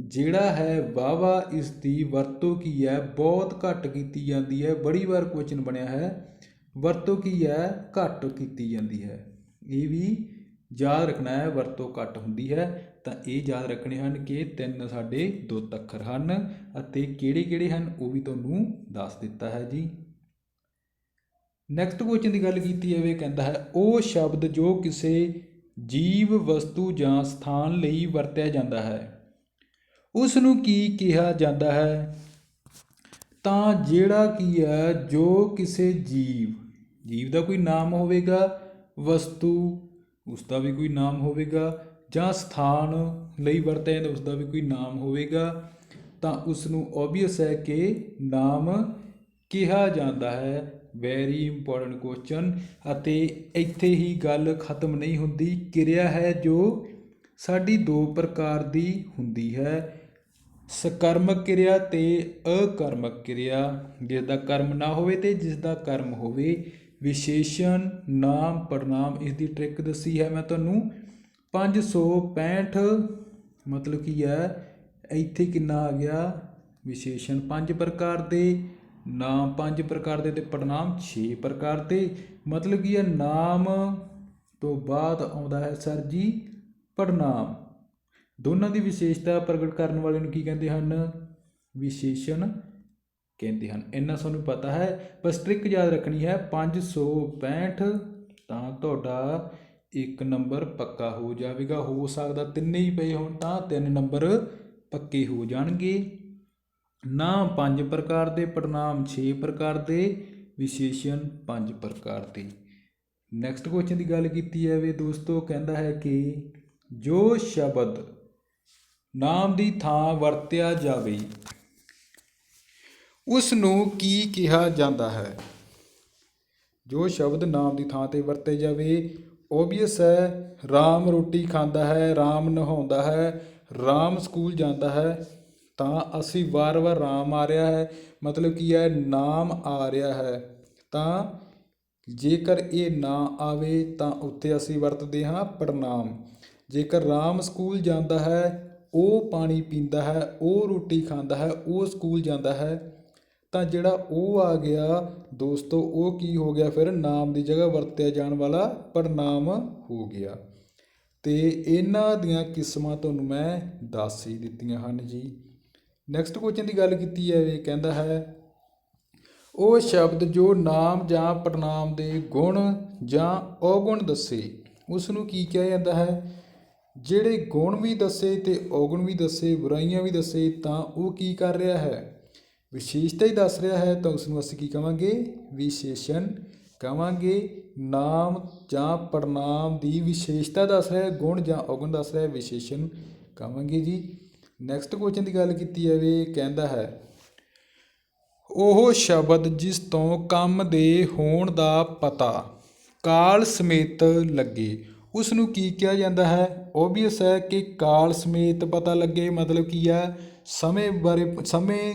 ਜਿਹੜਾ ਹੈ ਵਾਵਾ, ਇਸ ਦੀ ਵਰਤੋਂ ਕੀ ਹੈ? ਬਹੁਤ ਘੱਟ ਕੀਤੀ ਜਾਂਦੀ ਹੈ। ਬੜੀ ਵਾਰ ਕੁਐਸਚਨ ਬਣਿਆ ਹੈ। ਵਰਤੋਂ ਕੀ ਹੈ? ਘੱਟ ਕੀਤੀ ਜਾਂਦੀ ਹੈ। ਇਹ ਵੀ ਯਾਦ ਰੱਖਣਾ ਹੈ, ਵਰਤੋਂ ਘੱਟ ਹੁੰਦੀ ਹੈ, ਤਾਂ ਇਹ ਯਾਦ ਰੱਖਣੇ ਹਨ ਕਿ ਤਿੰਨ ਸਾਡੇ ਦੋ ਅੱਖਰ ਹਨ ਅਤੇ ਕਿਹੜੇ ਕਿਹੜੇ ਹਨ ਉਹ ਵੀ ਤੁਹਾਨੂੰ ਦੱਸ ਦਿੱਤਾ ਹੈ ਜੀ। ਨੈਕਸਟ ਕੁਐਸਚਨ ਦੀ ਗੱਲ ਕੀਤੀ ਜਾਵੇ, ਕਹਿੰਦਾ ਹੈ, ਉਹ ਸ਼ਬਦ ਜੋ ਕਿਸੇ ਜੀਵ ਵਸਤੂ ਜਾਂ ਸਥਾਨ ਲਈ ਵਰਤਿਆ ਜਾਂਦਾ ਹੈ ਉਸ ਨੂੰ ਕੀ ਕਿਹਾ ਜਾਂਦਾ ਹੈ? ਤਾਂ ਜਿਹੜਾ ਕੀ ਹੈ, ਜੋ ਕਿਸੇ ਜੀਵ ਜੀਵ ਦਾ ਕੋਈ ਨਾਮ ਹੋਵੇਗਾ, ਵਸਤੂ ਉਸ ਦਾ ਵੀ ਕੋਈ ਨਾਮ ਹੋਵੇਗਾ ਜਾਂ ਸਥਾਨ ਲਈ ਵਰਤਿਆ ਜਾਂਦਾ, ਉਸ ਦਾ ਵੀ ਕੋਈ ਨਾਮ ਹੋਵੇਗਾ, ਤਾਂ ਉਸ ਨੂੰ ਓਬਵੀਅਸ ਹੈ ਕਿ ਨਾਮ ਕਿਹਾ ਜਾਂਦਾ ਹੈ। ਵੈਰੀ ਇੰਪੋਰਟੈਂਟ ਕੁਐਸਚਨ ਅਤੇ ਇੱਥੇ ਹੀ ਗੱਲ ਖਤਮ ਨਹੀਂ ਹੁੰਦੀ, ਕਿਰਿਆ ਹੈ ਜੋ ਸਾਡੀ ਦੋ ਪ੍ਰਕਾਰ ਦੀ ਹੁੰਦੀ ਹੈ। ਸਕਰਮਕ ਕਿਰਿਆ ਤੇ ਅਕਰਮਕ ਕਿਰਿਆ ਜਿਸ ਦਾ ਕਰਮ ਨਾ ਹੋਵੇ ਤੇ ਜਿਸ ਦਾ ਕਰਮ ਹੋਵੇ। ਵਿਸ਼ੇਸ਼ਣ, ਨਾਮ ਪੜਨਾਮ ਇਸ ਦੀ ਟ੍ਰਿਕ ਦੱਸੀ ਹੈ। ਮੈਂ ਤੁਹਾਨੂੰ 565 ਮਤਲਬ ਕੀ ਹੈ, ਇੱਥੇ ਕਿੰਨਾ ਆ ਗਿਆ? ਵਿਸ਼ੇਸ਼ਣ ਪੰਜ ਪ੍ਰਕਾਰ ਦੇ, ਨਾਮ ਪੰਜ ਪ੍ਰਕਾਰ ਦੇ ਤੇ ਪੜਨਾਮ 6 ਪ੍ਰਕਾਰ ਦੇ। ਮਤਲਬ ਕੀ ਹੈ, ਨਾਮ ਤੋਂ ਬਾਅਦ ਆਉਂਦਾ ਹੈ ਸਰ ਜੀ ਪੜਨਾਮ ਦੋਨਾਂ ਦੀ ਵਿਸ਼ੇਸ਼ਤਾ ਪ੍ਰਗਟ ਕਰਨ ਵਾਲੇ ਨੂੰ ਕੀ ਕਹਿੰਦੇ ਹਨ? ਵਿਸ਼ੇਸ਼ਣ ਕਹਿੰਦੇ ਹਨ। ਇੰਨਾ ਸਾਨੂੰ ਪਤਾ ਹੈ, ਬਸ ਟ੍ਰਿਕ ਯਾਦ ਰੱਖਣੀ ਹੈ 565 ਤਾਂ ਤੁਹਾਡਾ ਇੱਕ ਨੰਬਰ ਪੱਕਾ ਹੋ ਜਾਵੇਗਾ। ਹੋ ਸਕਦਾ ਤਿੰਨੇ ਹੀ ਪਏ ਹੋਣ, ਤਾਂ ਤਿੰਨ ਨੰਬਰ ਪੱਕੇ ਹੋ ਜਾਣਗੇ। ਨਾਮ ਪੰਜ ਪ੍ਰਕਾਰ ਦੇ ਪੜਨਾਮ 6 ਪ੍ਰਕਾਰ ਦੇ, ਵਿਸ਼ੇਸ਼ਣ ਪੰਜ ਪ੍ਰਕਾਰ ਦੇ। ਨੈਕਸਟ ਕੁਐਸਚਨ ਦੀ ਗੱਲ ਕੀਤੀ ਜਾਵੇ, ਦੋਸਤੋ, ਕਹਿੰਦਾ ਹੈ ਕਿ ਜੋ ਸ਼ਬਦ ਨਾਮ ਦੀ ਥਾਂ ਵਰਤਿਆ ਜਾਵੇ ਉਸ ਨੂੰ ਕੀ ਕਿਹਾ ਜਾਂਦਾ ਹੈ? ਜੋ ਸ਼ਬਦ ਨਾਮ ਦੀ ਥਾਂ ਤੇ ਵਰਤੇ ਜਾਵੇ ਓਬਵੀਅਸ ਹੈ, ਰਾਮ ਰੋਟੀ ਖਾਂਦਾ ਹੈ, ਰਾਮ ਨਹਾਉਂਦਾ ਹੈ, ਰਾਮ ਸਕੂਲ ਜਾਂਦਾ ਹੈ, ਤਾਂ ਅਸੀਂ ਵਾਰ-ਵਾਰ ਰਾਮ ਆ ਰਿਹਾ ਹੈ, ਮਤਲਬ ਕੀ ਹੈ, ਨਾਮ ਆ ਰਿਹਾ ਹੈ। ਤਾਂ ਜੇਕਰ ਇਹ ਨਾ ਆਵੇ, ਤਾਂ ਉੱਥੇ ਅਸੀਂ ਵਰਤਦੇ ਹਾਂ ਪ੍ਰਣਾਮ। ਜੇਕਰ ਰਾਮ ਸਕੂਲ ਜਾਂਦਾ ਹੈ, ਉਹ ਪਾਣੀ ਪੀਂਦਾ ਹੈ, ਉਹ ਰੋਟੀ ਖਾਂਦਾ ਹੈ, ਉਹ ਸਕੂਲ ਜਾਂਦਾ ਹੈ ਤਾਂ ਜਿਹੜਾ ਉਹ ਆ ਗਿਆ, ਦੋਸਤੋ, ਉਹ ਕੀ ਹੋ ਗਿਆ? ਫਿਰ ਨਾਮ ਦੀ ਜਗ੍ਹਾ ਵਰਤਿਆ ਜਾਣ ਵਾਲਾ ਪੜਨਾਮ ਹੋ ਗਿਆ। ਅਤੇ ਇਹਨਾਂ ਦੀਆਂ ਕਿਸਮਾਂ ਤੁਹਾਨੂੰ ਮੈਂ ਦੱਸ ਹੀ ਦਿੱਤੀਆਂ ਹਨ ਜੀ। ਨੈਕਸਟ ਕੁਐਸਚਨ ਦੀ ਗੱਲ ਕੀਤੀ ਜਾਵੇ, ਕਹਿੰਦਾ ਹੈ, ਉਹ ਸ਼ਬਦ ਜੋ ਨਾਮ ਜਾਂ ਪੜਨਾਮ ਦੇ ਗੁਣ ਜਾਂ ਔਗੁਣ ਦੱਸੇ ਉਸ ਨੂੰ ਕੀ ਕਿਹਾ ਜਾਂਦਾ ਹੈ? ਜਿਹੜੇ ਗੁਣ ਵੀ ਦੱਸੇ ਤੇ ਔਗੁਣ ਵੀ ਦੱਸੇ, ਬੁਰਾਈਆਂ ਵੀ ਦੱਸੇ, ਤਾਂ ਉਹ ਕੀ ਕਰ ਰਿਹਾ ਹੈ? ਵਿਸ਼ੇਸ਼ਤਾ ਹੀ ਦੱਸ ਰਿਹਾ ਹੈ, ਤਾਂ ਉਸ ਨੂੰ ਅਸੀਂ ਕੀ ਕਵਾਂਗੇ? ਵਿਸ਼ੇਸ਼ਣ ਕਵਾਂਗੇ। ਨਾਮ ਜਾਂ ਪੜਨਾਮ ਦੀ ਵਿਸ਼ੇਸ਼ਤਾ ਦੱਸ ਰਿਹਾ ਹੈ, ਗੁਣ ਜਾਂ ਔਗੁਣ ਦੱਸ ਰਿਹਾ ਹੈ, ਵਿਸ਼ੇਸ਼ਣ ਕਵਾਂਗੇ ਜੀ। ਨੈਕਸਟ ਕੁਐਸਚਨ ਦੀ ਗੱਲ ਕੀਤੀ ਜਾਵੇ, ਕਹਿੰਦਾ ਹੈ, ਉਹ ਸ਼ਬਦ ਜਿਸ ਤੋਂ ਕੰਮ ਦੇ ਹੋਣ ਦਾ ਪਤਾ ਕਾਲ ਸਮੇਤ ਲੱਗੇ ਉਸ ਨੂੰ ਕੀ ਕਿਹਾ ਜਾਂਦਾ ਹੈ? ਓਬਵੀਅਸ ਹੈ ਕਿ ਕਾਲ ਸਮੇਤ ਪਤਾ ਲੱਗੇ, ਮਤਲਬ ਕੀ ਹੈ? ਸਮੇਂ ਬਾਰੇ, ਸਮੇਂ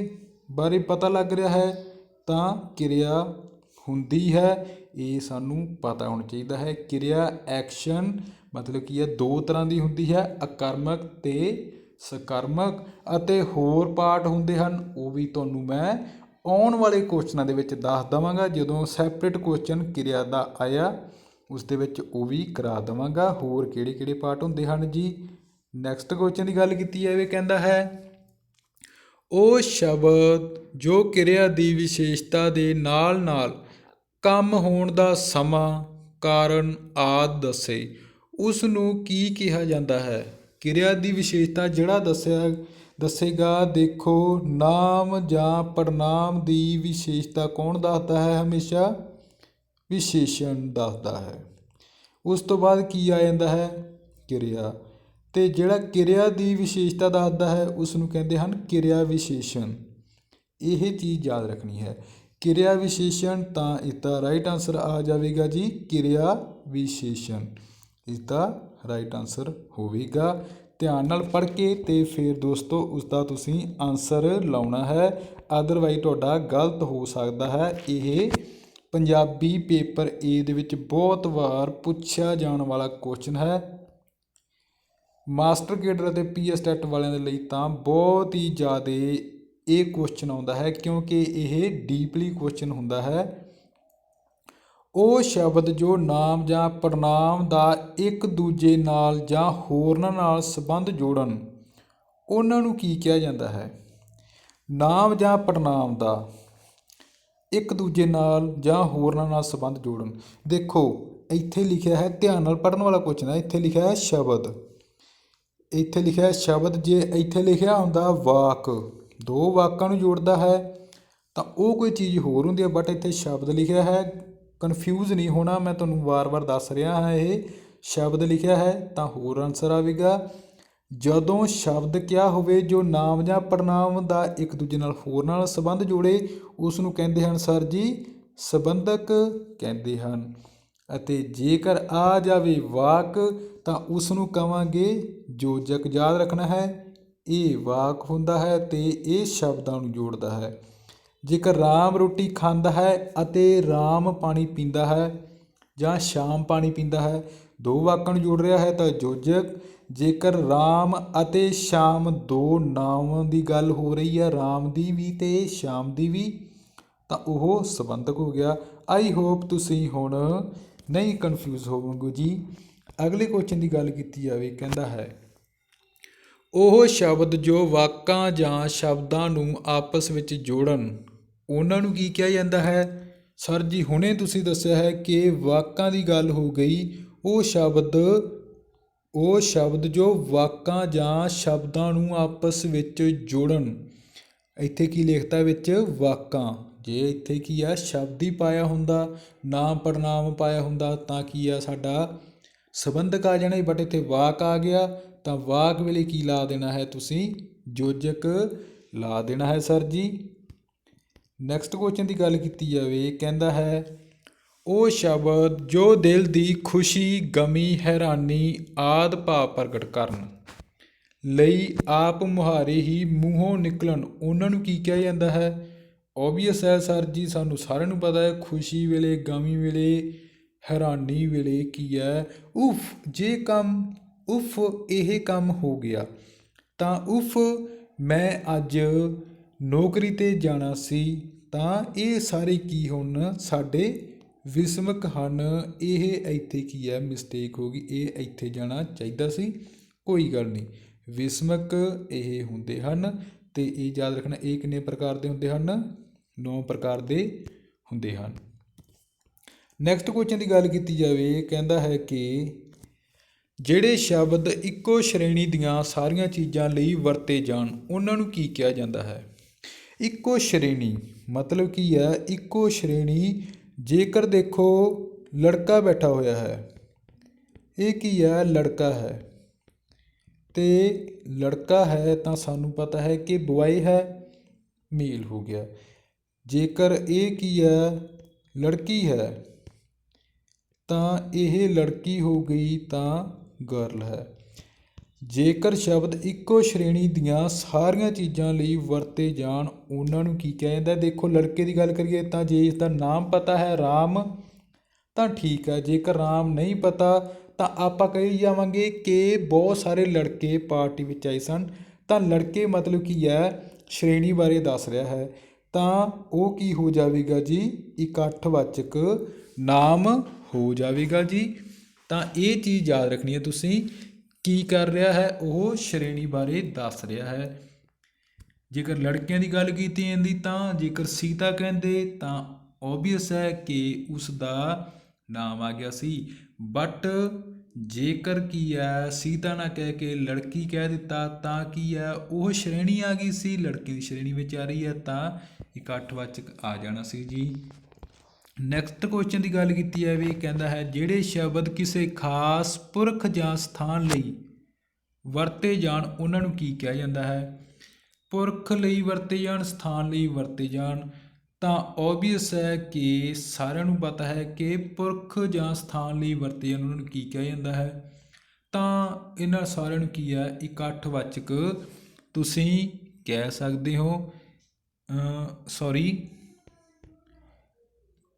ਬਾਰੇ ਪਤਾ ਲੱਗ ਰਿਹਾ ਹੈ ਤਾਂ ਕਿਰਿਆ ਹੁੰਦੀ ਹੈ। ਇਹ ਸਾਨੂੰ ਪਤਾ ਹੋਣਾ ਚਾਹੀਦਾ ਹੈ। ਕਿਰਿਆ ਐਕਸ਼ਨ ਮਤਲਬ ਕੀ ਹੈ, ਦੋ ਤਰ੍ਹਾਂ ਦੀ ਹੁੰਦੀ ਹੈ, ਅਕਰਮਕ ਅਤੇ ਸਕਰਮਕ। ਅਤੇ ਹੋਰ ਪਾਰਟ ਹੁੰਦੇ ਹਨ, ਉਹ ਵੀ ਤੁਹਾਨੂੰ ਮੈਂ ਆਉਣ ਵਾਲੇ ਕੁਐਸਚਨਾਂ ਦੇ ਵਿੱਚ ਦੱਸ ਦਵਾਂਗਾ। ਜਦੋਂ ਸੈਪਰੇਟ ਕੁਐਸਚਨ ਕਿਰਿਆ ਦਾ ਆਇਆ, ਉਸ ਦੇ ਵਿੱਚ ਉਹ ਵੀ ਕਰਾ ਦਵਾਂਗਾ। ਹੋਰ ਕਿਹੜੇ ਕਿਹੜੇ ਪਾਰਟ ਹੁੰਦੇ ਹਨ ਜੀ? ਨੈਕਸਟ ਕੁਐਸਚਨ ਦੀ ਗੱਲ ਕੀਤੀ ਜਾਵੇ, ਕਹਿੰਦਾ ਹੈ ਉਹ ਸ਼ਬਦ ਜੋ ਕਿਰਿਆ ਦੀ ਵਿਸ਼ੇਸ਼ਤਾ ਦੇ ਨਾਲ-ਨਾਲ ਕੰਮ ਹੋਣ ਦਾ ਸਮਾਂ, ਕਾਰਨ ਆਦਿ ਦੱਸੇ। ਉਸ ਨੂੰ ਕੀ ਕਿਹਾ ਜਾਂਦਾ ਹੈ? ਕਿਰਿਆ ਦੀ ਵਿਸ਼ੇਸ਼ਤਾ ਜਿਹੜਾ ਦੱਸਿਆ, ਦੱਸੇਗਾ, ਦੇਖੋ, ਨਾਮ ਜਾਂ ਪੜਨਾਮ ਦੀ ਵਿਸ਼ੇਸ਼ਤਾ ਕੌਣ ਦੱਸਦਾ ਹੈ? ਹਮੇਸ਼ਾ ਵਿਸ਼ੇਸ਼ਣ ਦੱਸਦਾ ਹੈ। ਉਸ ਤੋਂ ਬਾਅਦ ਕੀ ਆ ਜਾਂਦਾ ਹੈ? ਕਿਰਿਆ। ਅਤੇ ਜਿਹੜਾ ਕਿਰਿਆ ਦੀ ਵਿਸ਼ੇਸ਼ਤਾ ਦੱਸਦਾ ਹੈ ਉਸ ਨੂੰ ਕਹਿੰਦੇ ਹਨ ਕਿਰਿਆ ਵਿਸ਼ੇਸ਼ਣ। ਇਹ ਚੀਜ਼ ਯਾਦ ਰੱਖਣੀ ਹੈ। ਕਿਰਿਆ ਵਿਸ਼ੇਸ਼ਣ ਤਾਂ ਇਸਦਾ ਰਾਈਟ ਆਨਸਰ ਆ ਜਾਵੇਗਾ ਜੀ, ਕਿਰਿਆ ਵਿਸ਼ੇਸ਼ਣ। ਇਸਦਾ ਰਾਈਟ ਆਨਸਰ ਹੋਵੇਗਾ। ਧਿਆਨ ਨਾਲ ਪੜ੍ਹ ਕੇ ਤੇ ਫਿਰ ਦੋਸਤੋ ਉਸ ਦਾ ਤੁਸੀਂ ਆਨਸਰ ਲਾਉਣਾ ਹੈ। ਅਦਰਵਾਈਜ਼ ਤੁਹਾਡਾ ਗਲਤ ਹੋ ਸਕਦਾ ਹੈ। ਇਹ ਪੰਜਾਬੀ ਪੇਪਰ ਏ ਦੇ ਵਿੱਚ ਬਹੁਤ ਵਾਰ ਪੁੱਛਿਆ ਜਾਣ ਵਾਲਾ ਕੁਐਸਚਨ ਹੈ। ਮਾਸਟਰ ਕੇਡਰ ਅਤੇ ਪੀਐਸ ਟੈਟ ਵਾਲਿਆਂ ਦੇ ਲਈ ਤਾਂ ਬਹੁਤ ਹੀ ਜ਼ਿਆਦਾ ਇਹ ਕੁਐਸਚਨ ਆਉਂਦਾ ਹੈ, ਕਿਉਂਕਿ ਇਹ ਡੀਪਲੀ ਕੁਐਸਚਨ ਹੁੰਦਾ ਹੈ। ਉਹ ਸ਼ਬਦ ਜੋ ਨਾਮ ਜਾਂ ਪੜਨਾਮ ਦਾ ਇੱਕ ਦੂਜੇ ਨਾਲ ਜਾਂ ਹੋਰਨਾਂ ਨਾਲ ਸੰਬੰਧ ਜੋੜਨ, ਉਹਨਾਂ ਨੂੰ ਕੀ ਕਿਹਾ ਜਾਂਦਾ ਹੈ? ਨਾਮ ਜਾਂ ਪੜਨਾਮ ਦਾ ਇੱਕ ਦੂਜੇ ਨਾਲ ਜਾਂ ਹੋਰਨਾਂ ਨਾਲ ਸੰਬੰਧ ਜੋੜਨ। ਦੇਖੋ, ਇੱਥੇ ਲਿਖਿਆ ਹੈ ਧਿਆਨ ਨਾਲ ਪੜਨ ਵਾਲਾ ਕੁਐਸਚਨ ਹੈ, ਇੱਥੇ ਲਿਖਿਆ ਹੈ ਸ਼ਬਦ। ਇੱਥੇ ਲਿਖਿਆ ਸ਼ਬਦ ਜੇ ਇੱਥੇ ਲਿਖਿਆ ਹੁੰਦਾ ਵਾਕ। ਦੋ ਵਾਕਾਂ ਨੂੰ ਜੋੜਦਾ ਹੈ, ਤਾਂ ਉਹ ਕੋਈ ਚੀਜ਼ ਹੋਰ ਹੁੰਦੀ ਹੈ ਬਟ ਇੱਥੇ ਸ਼ਬਦ ਲਿਖਿਆ ਹੈ। ਕਨਫਿਊਜ਼ ਨਹੀਂ ਹੋਣਾ, ਮੈਂ ਤੁਹਾਨੂੰ ਵਾਰ-ਵਾਰ ਦੱਸ ਰਿਹਾ ਹਾਂ, ਇਹ ਸ਼ਬਦ ਲਿਖਿਆ ਹੈ, ਤਾਂ ਹੋਰ ਆਨਸਰ ਆਵੇਗਾ। ਜਦੋਂ ਸ਼ਬਦ ਕਿਹਾ ਹੋਵੇ, ਜੋ ਨਾਮ ਜਾਂ ਪੜਨਾਮ ਦਾ ਇੱਕ ਦੂਜੇ ਨਾਲ ਹੋਰ ਨਾਲ ਸੰਬੰਧ ਜੋੜੇ ਉਸ ਨੂੰ ਕਹਿੰਦੇ ਹਨ ਸਰ ਜੀ, ਸੰਬੰਧਕ ਕਹਿੰਦੇ ਹਨ। ਅਤੇ ਜੇਕਰ ਆ ਜਾਵੇ ਵਾਕ ਤਾਂ ਉਸ ਨੂੰ ਕਵਾਂਗੇ ਯੋਜਕ ਯਾਦ ਰੱਖਣਾ ਹੈ, ਇਹ ਵਾਕ ਹੁੰਦਾ ਹੈ ਤੇ ਇਹ ਸ਼ਬਦਾਂ ਨੂੰ ਜੋੜਦਾ ਹੈ। ਜੇਕਰ ਰਾਮ ਰੋਟੀ ਖਾਂਦਾ ਹੈ ਅਤੇ ਰਾਮ ਪਾਣੀ ਪੀਂਦਾ ਹੈ ਜਾਂ ਸ਼ਾਮ ਪਾਣੀ ਪੀਂਦਾ ਹੈ, ਦੋ ਵਾਕਾਂ ਨੂੰ ਜੋੜ ਰਿਹਾ ਹੈ ਤਾਂ ਯੋਜਕ ਜੇਕਰ ਰਾਮ ਅਤੇ ਸ਼ਾਮ ਦੋ ਨਾਵਾਂ ਦੀ ਗੱਲ ਹੋ ਰਹੀ ਹੈ, ਰਾਮ ਦੀ ਵੀ ਤੇ ਸ਼ਾਮ ਦੀ ਵੀ, ਤਾਂ ਉਹ ਸੰਬੰਧਕ ਹੋ ਗਿਆ। ਆਈ ਹੋਪ ਤੁਸੀਂ ਹੁਣ ਨਹੀਂ ਕਨਫਿਊਜ਼ ਹੋਵੋਗੇ ਜੀ। ਅਗਲੇ ਕੁਐਸਚਨ ਦੀ ਗੱਲ ਕੀਤੀ ਜਾਵੇ, ਕਹਿੰਦਾ ਹੈ, ਉਹ ਸ਼ਬਦ ਜੋ ਵਾਕਾਂ ਜਾਂ ਸ਼ਬਦਾਂ ਨੂੰ ਆਪਸ ਵਿੱਚ ਜੋੜਨ, ਉਹਨਾਂ ਨੂੰ ਕੀ ਕਿਹਾ ਜਾਂਦਾ ਹੈ? ਸਰ ਜੀ, ਹੁਣੇ ਤੁਸੀਂ ਦੱਸਿਆ ਹੈ ਕਿ ਵਾਕਾਂ ਦੀ ਗੱਲ ਹੋ ਗਈ। ਉਹ ਸ਼ਬਦ ਉਹ ਸ਼ਬਦ ਜੋ ਵਾਕਾਂ ਜਾਂ ਸ਼ਬਦਾਂ ਨੂੰ ਆਪਸ ਵਿੱਚ ਜੋੜਨ। ਇੱਥੇ ਕੀ ਲਿਖਤਾ ਵਿੱਚ? ਵਾਕਾਂ। ਜੇ ਇੱਥੇ ਕੀ ਆ, ਸ਼ਬਦ ਹੀ ਪਾਇਆ ਹੁੰਦਾ ਨਾਮ ਪੜਨਾਮ ਪਾਇਆ ਹੁੰਦਾ, ਤਾਂ ਕੀ ਆ ਸਾਡਾ ਸੰਬੰਧਕ ਆ ਜਾਣਾ ਬਟ ਇੱਥੇ ਵਾਕ ਆ ਗਿਆ, ਤਾਂ ਵਾਕ ਵੇਲੇ ਕੀ ਲਾ ਦੇਣਾ ਹੈ ਤੁਸੀਂ? ਯੋਜਕ ਲਾ ਦੇਣਾ ਹੈ ਸਰ ਜੀ। ਨੈਕਸਟ ਕੁਐਸਚਨ ਦੀ ਗੱਲ ਕੀਤੀ ਜਾਵੇ, ਕਹਿੰਦਾ ਹੈ, ਉਹ ਸ਼ਬਦ ਜੋ ਦਿਲ ਦੀ ਖੁਸ਼ੀ, ਗਮੀ, ਹੈਰਾਨੀ, ਆਦ ਭਾਵ ਪ੍ਰਗਟ ਕਰਨ ਲਈ ਆਪ ਮੁਹਾਰੇ ਹੀ ਮੂੰਹੋਂ ਨਿਕਲਣ, ਉਹਨਾਂ ਨੂੰ ਕੀ ਕਿਹਾ ਜਾਂਦਾ ਹੈ? ਓਬਵੀਅਸ ਹੈ ਸਰ ਜੀ, ਸਾਨੂੰ ਸਾਰਿਆਂ ਨੂੰ ਪਤਾ ਹੈ, ਖੁਸ਼ੀ ਵੇਲੇ, ਗਮੀ ਵੇਲੇ ਹੈਰਾਨੀ ਵੇਲੇ ਕੀ ਹੈ ਉਫ, ਜੇ ਕੰਮ, ਉਫ, ਇਹ ਕੰਮ ਹੋ ਗਿਆ। ਤਾਂ ਉਫ, ਮੈਂ ਅੱਜ ਨੌਕਰੀ ਤੇ ਜਾਣਾ ਸੀ। ਤਾਂ ਇਹ ਸਾਰੇ ਕੀ ਹੁਣ ਸਾਡੇ ਵਿਸਮਕ ਹਨ? ਇਹ ਇੱਥੇ ਕੀ ਹੈ ਮਿਸਟੇਕ ਹੋ ਗਈ। ਇਹ ਇੱਥੇ ਜਾਣਾ ਚਾਹੀਦਾ ਸੀ। ਕੋਈ ਗੱਲ ਨਹੀਂ। ਵਿਸਮਕ ਇਹ ਹੁੰਦੇ ਹਨ ਤੇ ਇਹ ਯਾਦ ਰੱਖਣਾ ਇਹ ਕਿੰਨੇ ਪ੍ਰਕਾਰ ਦੇ ਹੁੰਦੇ ਹਨ 9 ਪ੍ਰਕਾਰ ਦੇ ਹੁੰਦੇ ਹਨ। ਨੈਕਸਟ ਕੁਐਸਚਨ ਦੀ ਗੱਲ ਕੀਤੀ ਜਾਵੇ, ਕਹਿੰਦਾ ਹੈ ਕਿ ਜਿਹੜੇ ਸ਼ਬਦ ਇੱਕੋ ਸ਼੍ਰੇਣੀ ਦੀਆਂ ਸਾਰੀਆਂ ਚੀਜ਼ਾਂ ਲਈ ਵਰਤੇ ਜਾਣ, ਉਹਨਾਂ ਨੂੰ ਕੀ ਕਿਹਾ ਜਾਂਦਾ ਹੈ? ਇੱਕੋ ਸ਼੍ਰੇਣੀ ਮਤਲਬ ਕੀ ਹੈ? ਇੱਕੋ ਸ਼੍ਰੇਣੀ ਜੇਕਰ ਦੇਖੋ, ਲੜਕਾ ਬੈਠਾ ਹੋਇਆ ਹੈ। ਇਹ ਕੀ ਹੈ? ਲੜਕਾ ਹੈ। ਤੇ ਲੜਕਾ ਹੈ ਤਾਂ ਸਾਨੂੰ ਪਤਾ ਹੈ ਕਿ ਬੁਆਈ ਹੈ, ਮੇਲ ਹੋ ਗਿਆ। ਜੇਕਰ ਇਹ ਕੀ ਹੈ? ਲੜਕੀ ਹੈ ਤਾਂ ਇਹ ਲੜਕੀ ਹੋ ਗਈ ਤਾਂ ਗਰਲ ਹੈ। ਜੇਕਰ ਸ਼ਬਦ ਇੱਕੋ ਸ਼੍ਰੇਣੀ ਦੀਆਂ ਸਾਰੀਆਂ ਚੀਜ਼ਾਂ ਲਈ ਵਰਤੇ ਜਾਣ, ਉਹਨਾਂ ਨੂੰ ਕੀ ਕਿਹਾ ਜਾਂਦਾ ਦੇਖੋ, ਲੜਕੇ ਦੀ ਗੱਲ ਕਰੀਏ ਤਾਂ ਜੇ ਇਸ ਦਾ ਨਾਮ ਪਤਾ ਹੈ ਰਾਮ, ਤਾਂ ਠੀਕ ਹੈ। ਜੇਕਰ ਰਾਮ ਨਹੀਂ ਪਤਾ, ਤਾਂ ਆਪਾਂ ਕਹੀ ਜਾਵਾਂਗੇ ਕਿ ਬਹੁਤ ਸਾਰੇ ਲੜਕੇ ਪਾਰਟੀ ਵਿੱਚ ਆਏ ਸਨ। ਤਾਂ ਲੜਕੇ ਮਤਲਬ ਕੀ ਹੈ? ਸ਼੍ਰੇਣੀ ਬਾਰੇ ਦੱਸ ਰਿਹਾ ਹੈ। ਤਾਂ ਉਹ ਕੀ ਹੋ ਜਾਵੇਗਾ ਜੀ? ਇਕੱਠਵਾਚਕ ਨਾਮ ਹੋ ਜਾਵੇਗਾ ਜੀ। ਤਾਂ ਇਹ ਚੀਜ਼ ਯਾਦ ਰੱਖਣੀ ਹੈ ਤੁਸੀਂ, ਕੀ ਕਰ ਰਿਹਾ ਹੈ, ਉਹ ਸ਼੍ਰੇਣੀ ਬਾਰੇ ਦੱਸ ਰਿਹਾ ਹੈ। ਜੇਕਰ ਲੜਕਿਆਂ ਦੀ ਗੱਲ ਕੀਤੀ ਜਾਂਦੀ ਤਾਂ ਜੇਕਰ ਸੀਤਾ ਕਹਿੰਦੇ ਤਾਂ ਓਬਵੀਅਸ ਹੈ ਕਿ ਉਸ ਦਾ ਨਾਮ ਆ ਗਿਆ ਸੀ। ਬਟ ਜੇਕਰ ਕੀ ਹੈ, ਸੀਤਾ ਨਾ ਕਹਿ ਕੇ ਲੜਕੀ ਕਹਿ ਦਿੱਤਾ ਤਾਂ ਕੀ ਹੈ, ਉਹ ਸ਼੍ਰੇਣੀ ਆ ਗਈ ਸੀ। ਲੜਕੀ ਦੀ ਸ਼੍ਰੇਣੀ ਵਿੱਚ ਆ ਰਹੀ ਹੈ ਤਾਂ ਇਕੱਠ ਇਕੱਠਵਾਚਕ ਆ ਜਾਣਾ ਸੀ ਜੀ। ਨੈਕਸਟ ਕੁਐਸਚਨ ਦੀ ਗੱਲ ਕੀਤੀ ਜਾਵੇ ਕਹਿੰਦਾ ਹੈ, ਜਿਹੜੇ ਸ਼ਬਦ ਕਿਸੇ ਖਾਸ ਪੁਰਖ ਜਾਂ ਸਥਾਨ ਲਈ ਵਰਤੇ ਜਾਣ, ਉਹਨਾਂ ਨੂੰ ਕੀ ਕਿਹਾ ਜਾਂਦਾ ਹੈ? ਪੁਰਖ ਲਈ ਵਰਤੇ ਜਾਣ, ਸਥਾਨ ਲਈ ਵਰਤੇ ਜਾਣ, ਤਾਂ ਓਬਵੀਅਸ ਹੈ ਕਿ ਸਾਰਿਆਂ ਨੂੰ ਪਤਾ ਹੈ ਕਿ ਪੁਰਖ ਜਾਂ ਸਥਾਨ ਲਈ ਵਰਤੇ ਜਾਣ, ਉਹਨਾਂ ਨੂੰ ਕੀ ਕਿਹਾ ਜਾਂਦਾ ਹੈ। ਤਾਂ ਇਹਨਾਂ ਸਾਰਿਆਂ ਨੂੰ ਕੀ ਹੈ? ਇਕੱਠਵਾਚਕ ਤੁਸੀਂ ਕਹਿ ਸਕਦੇ ਹੋ ਸੌਰੀ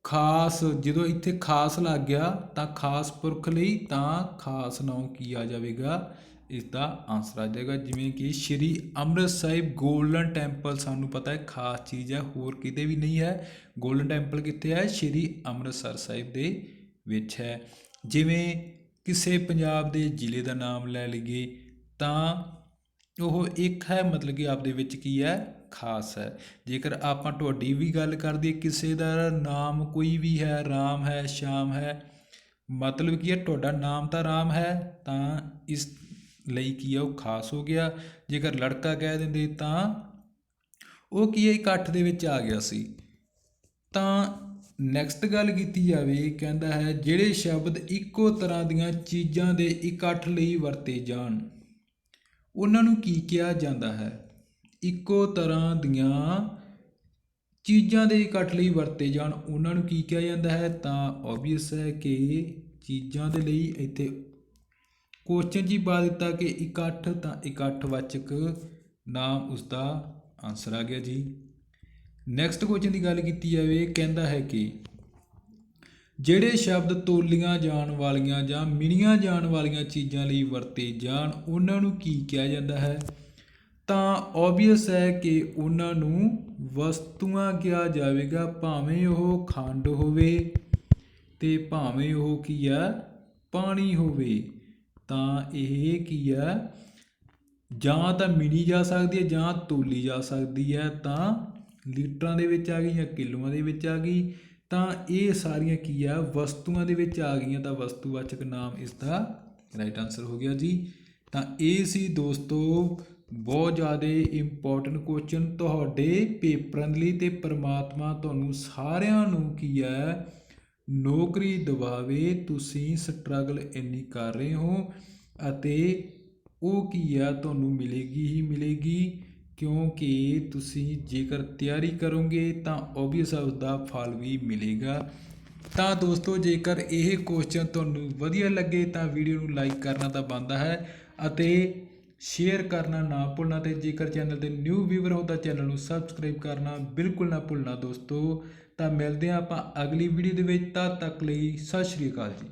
ਖਾਸ ਜਦੋਂ ਇੱਥੇ ਖਾਸ ਲੱਗ ਗਿਆ ਤਾਂ ਖਾਸ ਪੁਰਖ ਲਈ ਤਾਂ ਖਾਸ ਨਾਮ ਕੀ ਆ ਜਾਵੇਗਾ। ਇਸ ਦਾ ਆਨਸਰ ਆ ਜਾਏਗਾ, ਜਿਵੇਂ ਕਿ ਸ਼੍ਰੀ ਅੰਮ੍ਰਿਤ ਸਾਹਿਬ ਗੋਲਡਨ ਟੈਂਪਲ ਸਾਨੂੰ ਪਤਾ ਹੈ, ਖਾਸ ਚੀਜ਼ ਹੈ, ਹੋਰ ਕਿਤੇ ਵੀ ਨਹੀਂ ਹੈ। ਗੋਲਡਨ ਟੈਂਪਲ ਕਿੱਥੇ ਹੈ? ਸ਼੍ਰੀ ਅੰਮ੍ਰਿਤਸਰ ਸਾਹਿਬ ਦੇ ਵਿੱਚ ਹੈ। ਜਿਵੇਂ ਕਿਸੇ ਪੰਜਾਬ ਦੇ ਜ਼ਿਲ੍ਹੇ ਦਾ ਨਾਮ ਲੈ ਲਈਏ ਤਾਂ ਉਹ ਇੱਕ ਹੈ, ਮਤਲਬ ਕਿ ਆਪਦੇ ਵਿੱਚ ਕੀ ਹੈ? ਖਾਸ ਹੈ। ਜੇਕਰ ਆਪਾਂ ਤੁਹਾਡੀ ਵੀ ਗੱਲ ਕਰਦੇ, ਕਿਸੇ ਦਾ ਨਾਮ ਕੋਈ ਵੀ ਹੈ, ਰਾਮ ਹੈ, ਸ਼ਾਮ ਹੈ, ਮਤਲਬ ਕੀ ਹੈ ਤੁਹਾਡਾ ਨਾਮ ਤਾਂ ਰਾਮ ਹੈ, ਤਾਂ ਇਸ ਲਈ ਕੀ ਹੈ ਉਹ ਖਾਸ ਹੋ ਗਿਆ। ਜੇਕਰ ਲੜਕਾ ਕਹਿ ਦਿੰਦੇ ਤਾਂ ਉਹ ਕੀ ਹੈ ਇਕੱਠ ਦੇ ਵਿੱਚ ਆ ਗਿਆ ਸੀ। ਤਾਂ ਨੈਕਸਟ ਗੱਲ ਕੀਤੀ ਜਾਵੇ, ਕਹਿੰਦਾ ਹੈ, ਜਿਹੜੇ ਸ਼ਬਦ ਇੱਕੋ ਤਰ੍ਹਾਂ ਦੀਆਂ ਚੀਜ਼ਾਂ ਦੇ ਇਕੱਠ ਲਈ ਵਰਤੇ ਜਾਣ, ਉਹਨਾਂ ਨੂੰ ਕੀ ਕਿਹਾ ਜਾਂਦਾ ਹੈ? ਇੱਕੋ ਤਰ੍ਹਾਂ ਦੀਆਂ ਚੀਜ਼ਾਂ ਦੇ ਇਕੱਠ ਲਈ ਵਰਤੇ ਜਾਣ, ਉਹਨਾਂ ਨੂੰ ਕੀ ਕਿਹਾ ਜਾਂਦਾ ਹੈ? ਤਾਂ ਓਬਵੀਅਸ ਹੈ ਕਿ ਚੀਜ਼ਾਂ ਦੇ ਲਈ ਇੱਥੇ ਕੁਐਸਚਨ ਜੀ ਪਾ ਦਿੱਤਾ ਕਿ ਇਕੱਠ ਤਾਂ ਇਕੱਠਵਾਚਕ ਨਾਮ ਉਸ ਦਾ ਆਨਸਰ ਆ ਗਿਆ ਜੀ। ਨੈਕਸਟ ਕੁਐਸਚਨ ਦੀ ਗੱਲ ਕੀਤੀ ਜਾਵੇ, ਕਹਿੰਦਾ ਹੈ ਕਿ ਜਿਹੜੇ ਸ਼ਬਦ ਤੋਲੀਆਂ ਜਾਣ ਵਾਲੀਆਂ ਜਾਂ ਮਿਣੀਆਂ ਜਾਣ ਵਾਲੀਆਂ ਚੀਜ਼ਾਂ ਲਈ ਵਰਤੇ ਜਾਣ, ਉਹਨਾਂ ਨੂੰ ਕੀ ਕਿਹਾ ਜਾਂਦਾ ਹੈ? ਤਾਂ ਓਬਵੀਅਸ ਹੈ ਕਿ ਉਹਨਾਂ ਨੂੰ ਵਸਤੂਆਂ ਕਿਹਾ ਜਾਵੇਗਾ, ਭਾਵੇਂ ਉਹ ਖੰਡ ਹੋਵੇ ਅਤੇ ਭਾਵੇਂ ਉਹ ਕੀ ਆ, ਪਾਣੀ ਹੋਵੇ। ਤਾਂ ਇਹ ਕੀ ਆ, ਜਾਂ ਤਾਂ ਮਿਣੀ ਜਾ ਸਕਦੀ ਹੈ ਜਾਂ ਤੋਲੀ ਜਾ ਸਕਦੀ ਹੈ, ਤਾਂ ਲੀਟਰਾਂ ਦੇ ਵਿੱਚ ਆ ਗਈ ਜਾਂ ਕਿਲੋਆਂ ਦੇ ਵਿੱਚ ਆ ਗਈ, ਤਾਂ ਇਹ ਸਾਰੀਆਂ ਕੀ ਆ, ਵਸਤੂਆਂ ਦੇ ਵਿੱਚ ਆ ਗਈਆਂ। ਤਾਂ ਵਸਤੂਵਾਚਕ ਨਾਮ ਇਸ ਦਾ ਰਾਈਟ ਆਨਸਰ ਹੋ ਗਿਆ ਜੀ। ਤਾਂ ਇਹ ਸੀ ਦੋਸਤੋ ਬਹੁਤ ਜ਼ਿਆਦਾ ਇੰਪੋਰਟੈਂਟ ਕੁਐਸਚਨ ਤੁਹਾਡੇ ਪੇਪਰਾਂ ਲਈ ਤੇ ਪਰਮਾਤਮਾ ਤੁਹਾਨੂੰ ਸਾਰਿਆਂ ਨੂੰ ਕੀ ਹੈ, ਨੌਕਰੀ ਦਿਵਾਵੇ, ਤੁਸੀਂ ਸਟਰਗਲ ਇੰਨੀ ਕਰ ਰਹੇ ਹੋ ਅਤੇ ਉਹ ਕੀ ਆ ਤੁਹਾਨੂੰ ਮਿਲੇਗੀ ਹੀ ਮਿਲੇਗੀ ਕਿਉਂਕਿ ਤੁਸੀਂ ਜੇਕਰ ਤਿਆਰੀ ਕਰੋਗੇ ਤਾਂ ਓਬਵੀਅਸ ਉਸ ਦਾ ਫਲ ਵੀ ਮਿਲੇਗਾ। ਤਾਂ ਦੋਸਤੋ, ਜੇਕਰ ਇਹ ਕੁਐਸਚਨ ਤੁਹਾਨੂੰ ਵਧੀਆ ਲੱਗੇ ਤਾਂ ਵੀਡੀਓ ਨੂੰ ਲਾਈਕ ਕਰਨਾ ਤਾਂ ਬਣਦਾ ਹੈ ਅਤੇ ਸ਼ੇਅਰ ਕਰਨਾ ਨਾ ਭੁੱਲਣਾ ਤੇ ਜੇਕਰ ਚੈਨਲ ਦੇ ਨਿਊ ਵੀਵਰ ਹੋ ਤਾਂ ਚੈਨਲ ਨੂੰ ਸਬਸਕ੍ਰਾਈਬ ਕਰਨਾ ਬਿਲਕੁਲ ਨਾ ਭੁੱਲਣਾ ਦੋਸਤੋ। ਤਾਂ ਮਿਲਦੇ ਹਾਂ ਆਪਾਂ ਅਗਲੀ ਵੀਡੀਓ ਦੇ ਵਿੱਚ, ਤਦ ਤੱਕ ਲਈ ਸਤਿ ਸ਼੍ਰੀ ਅਕਾਲ ਜੀ।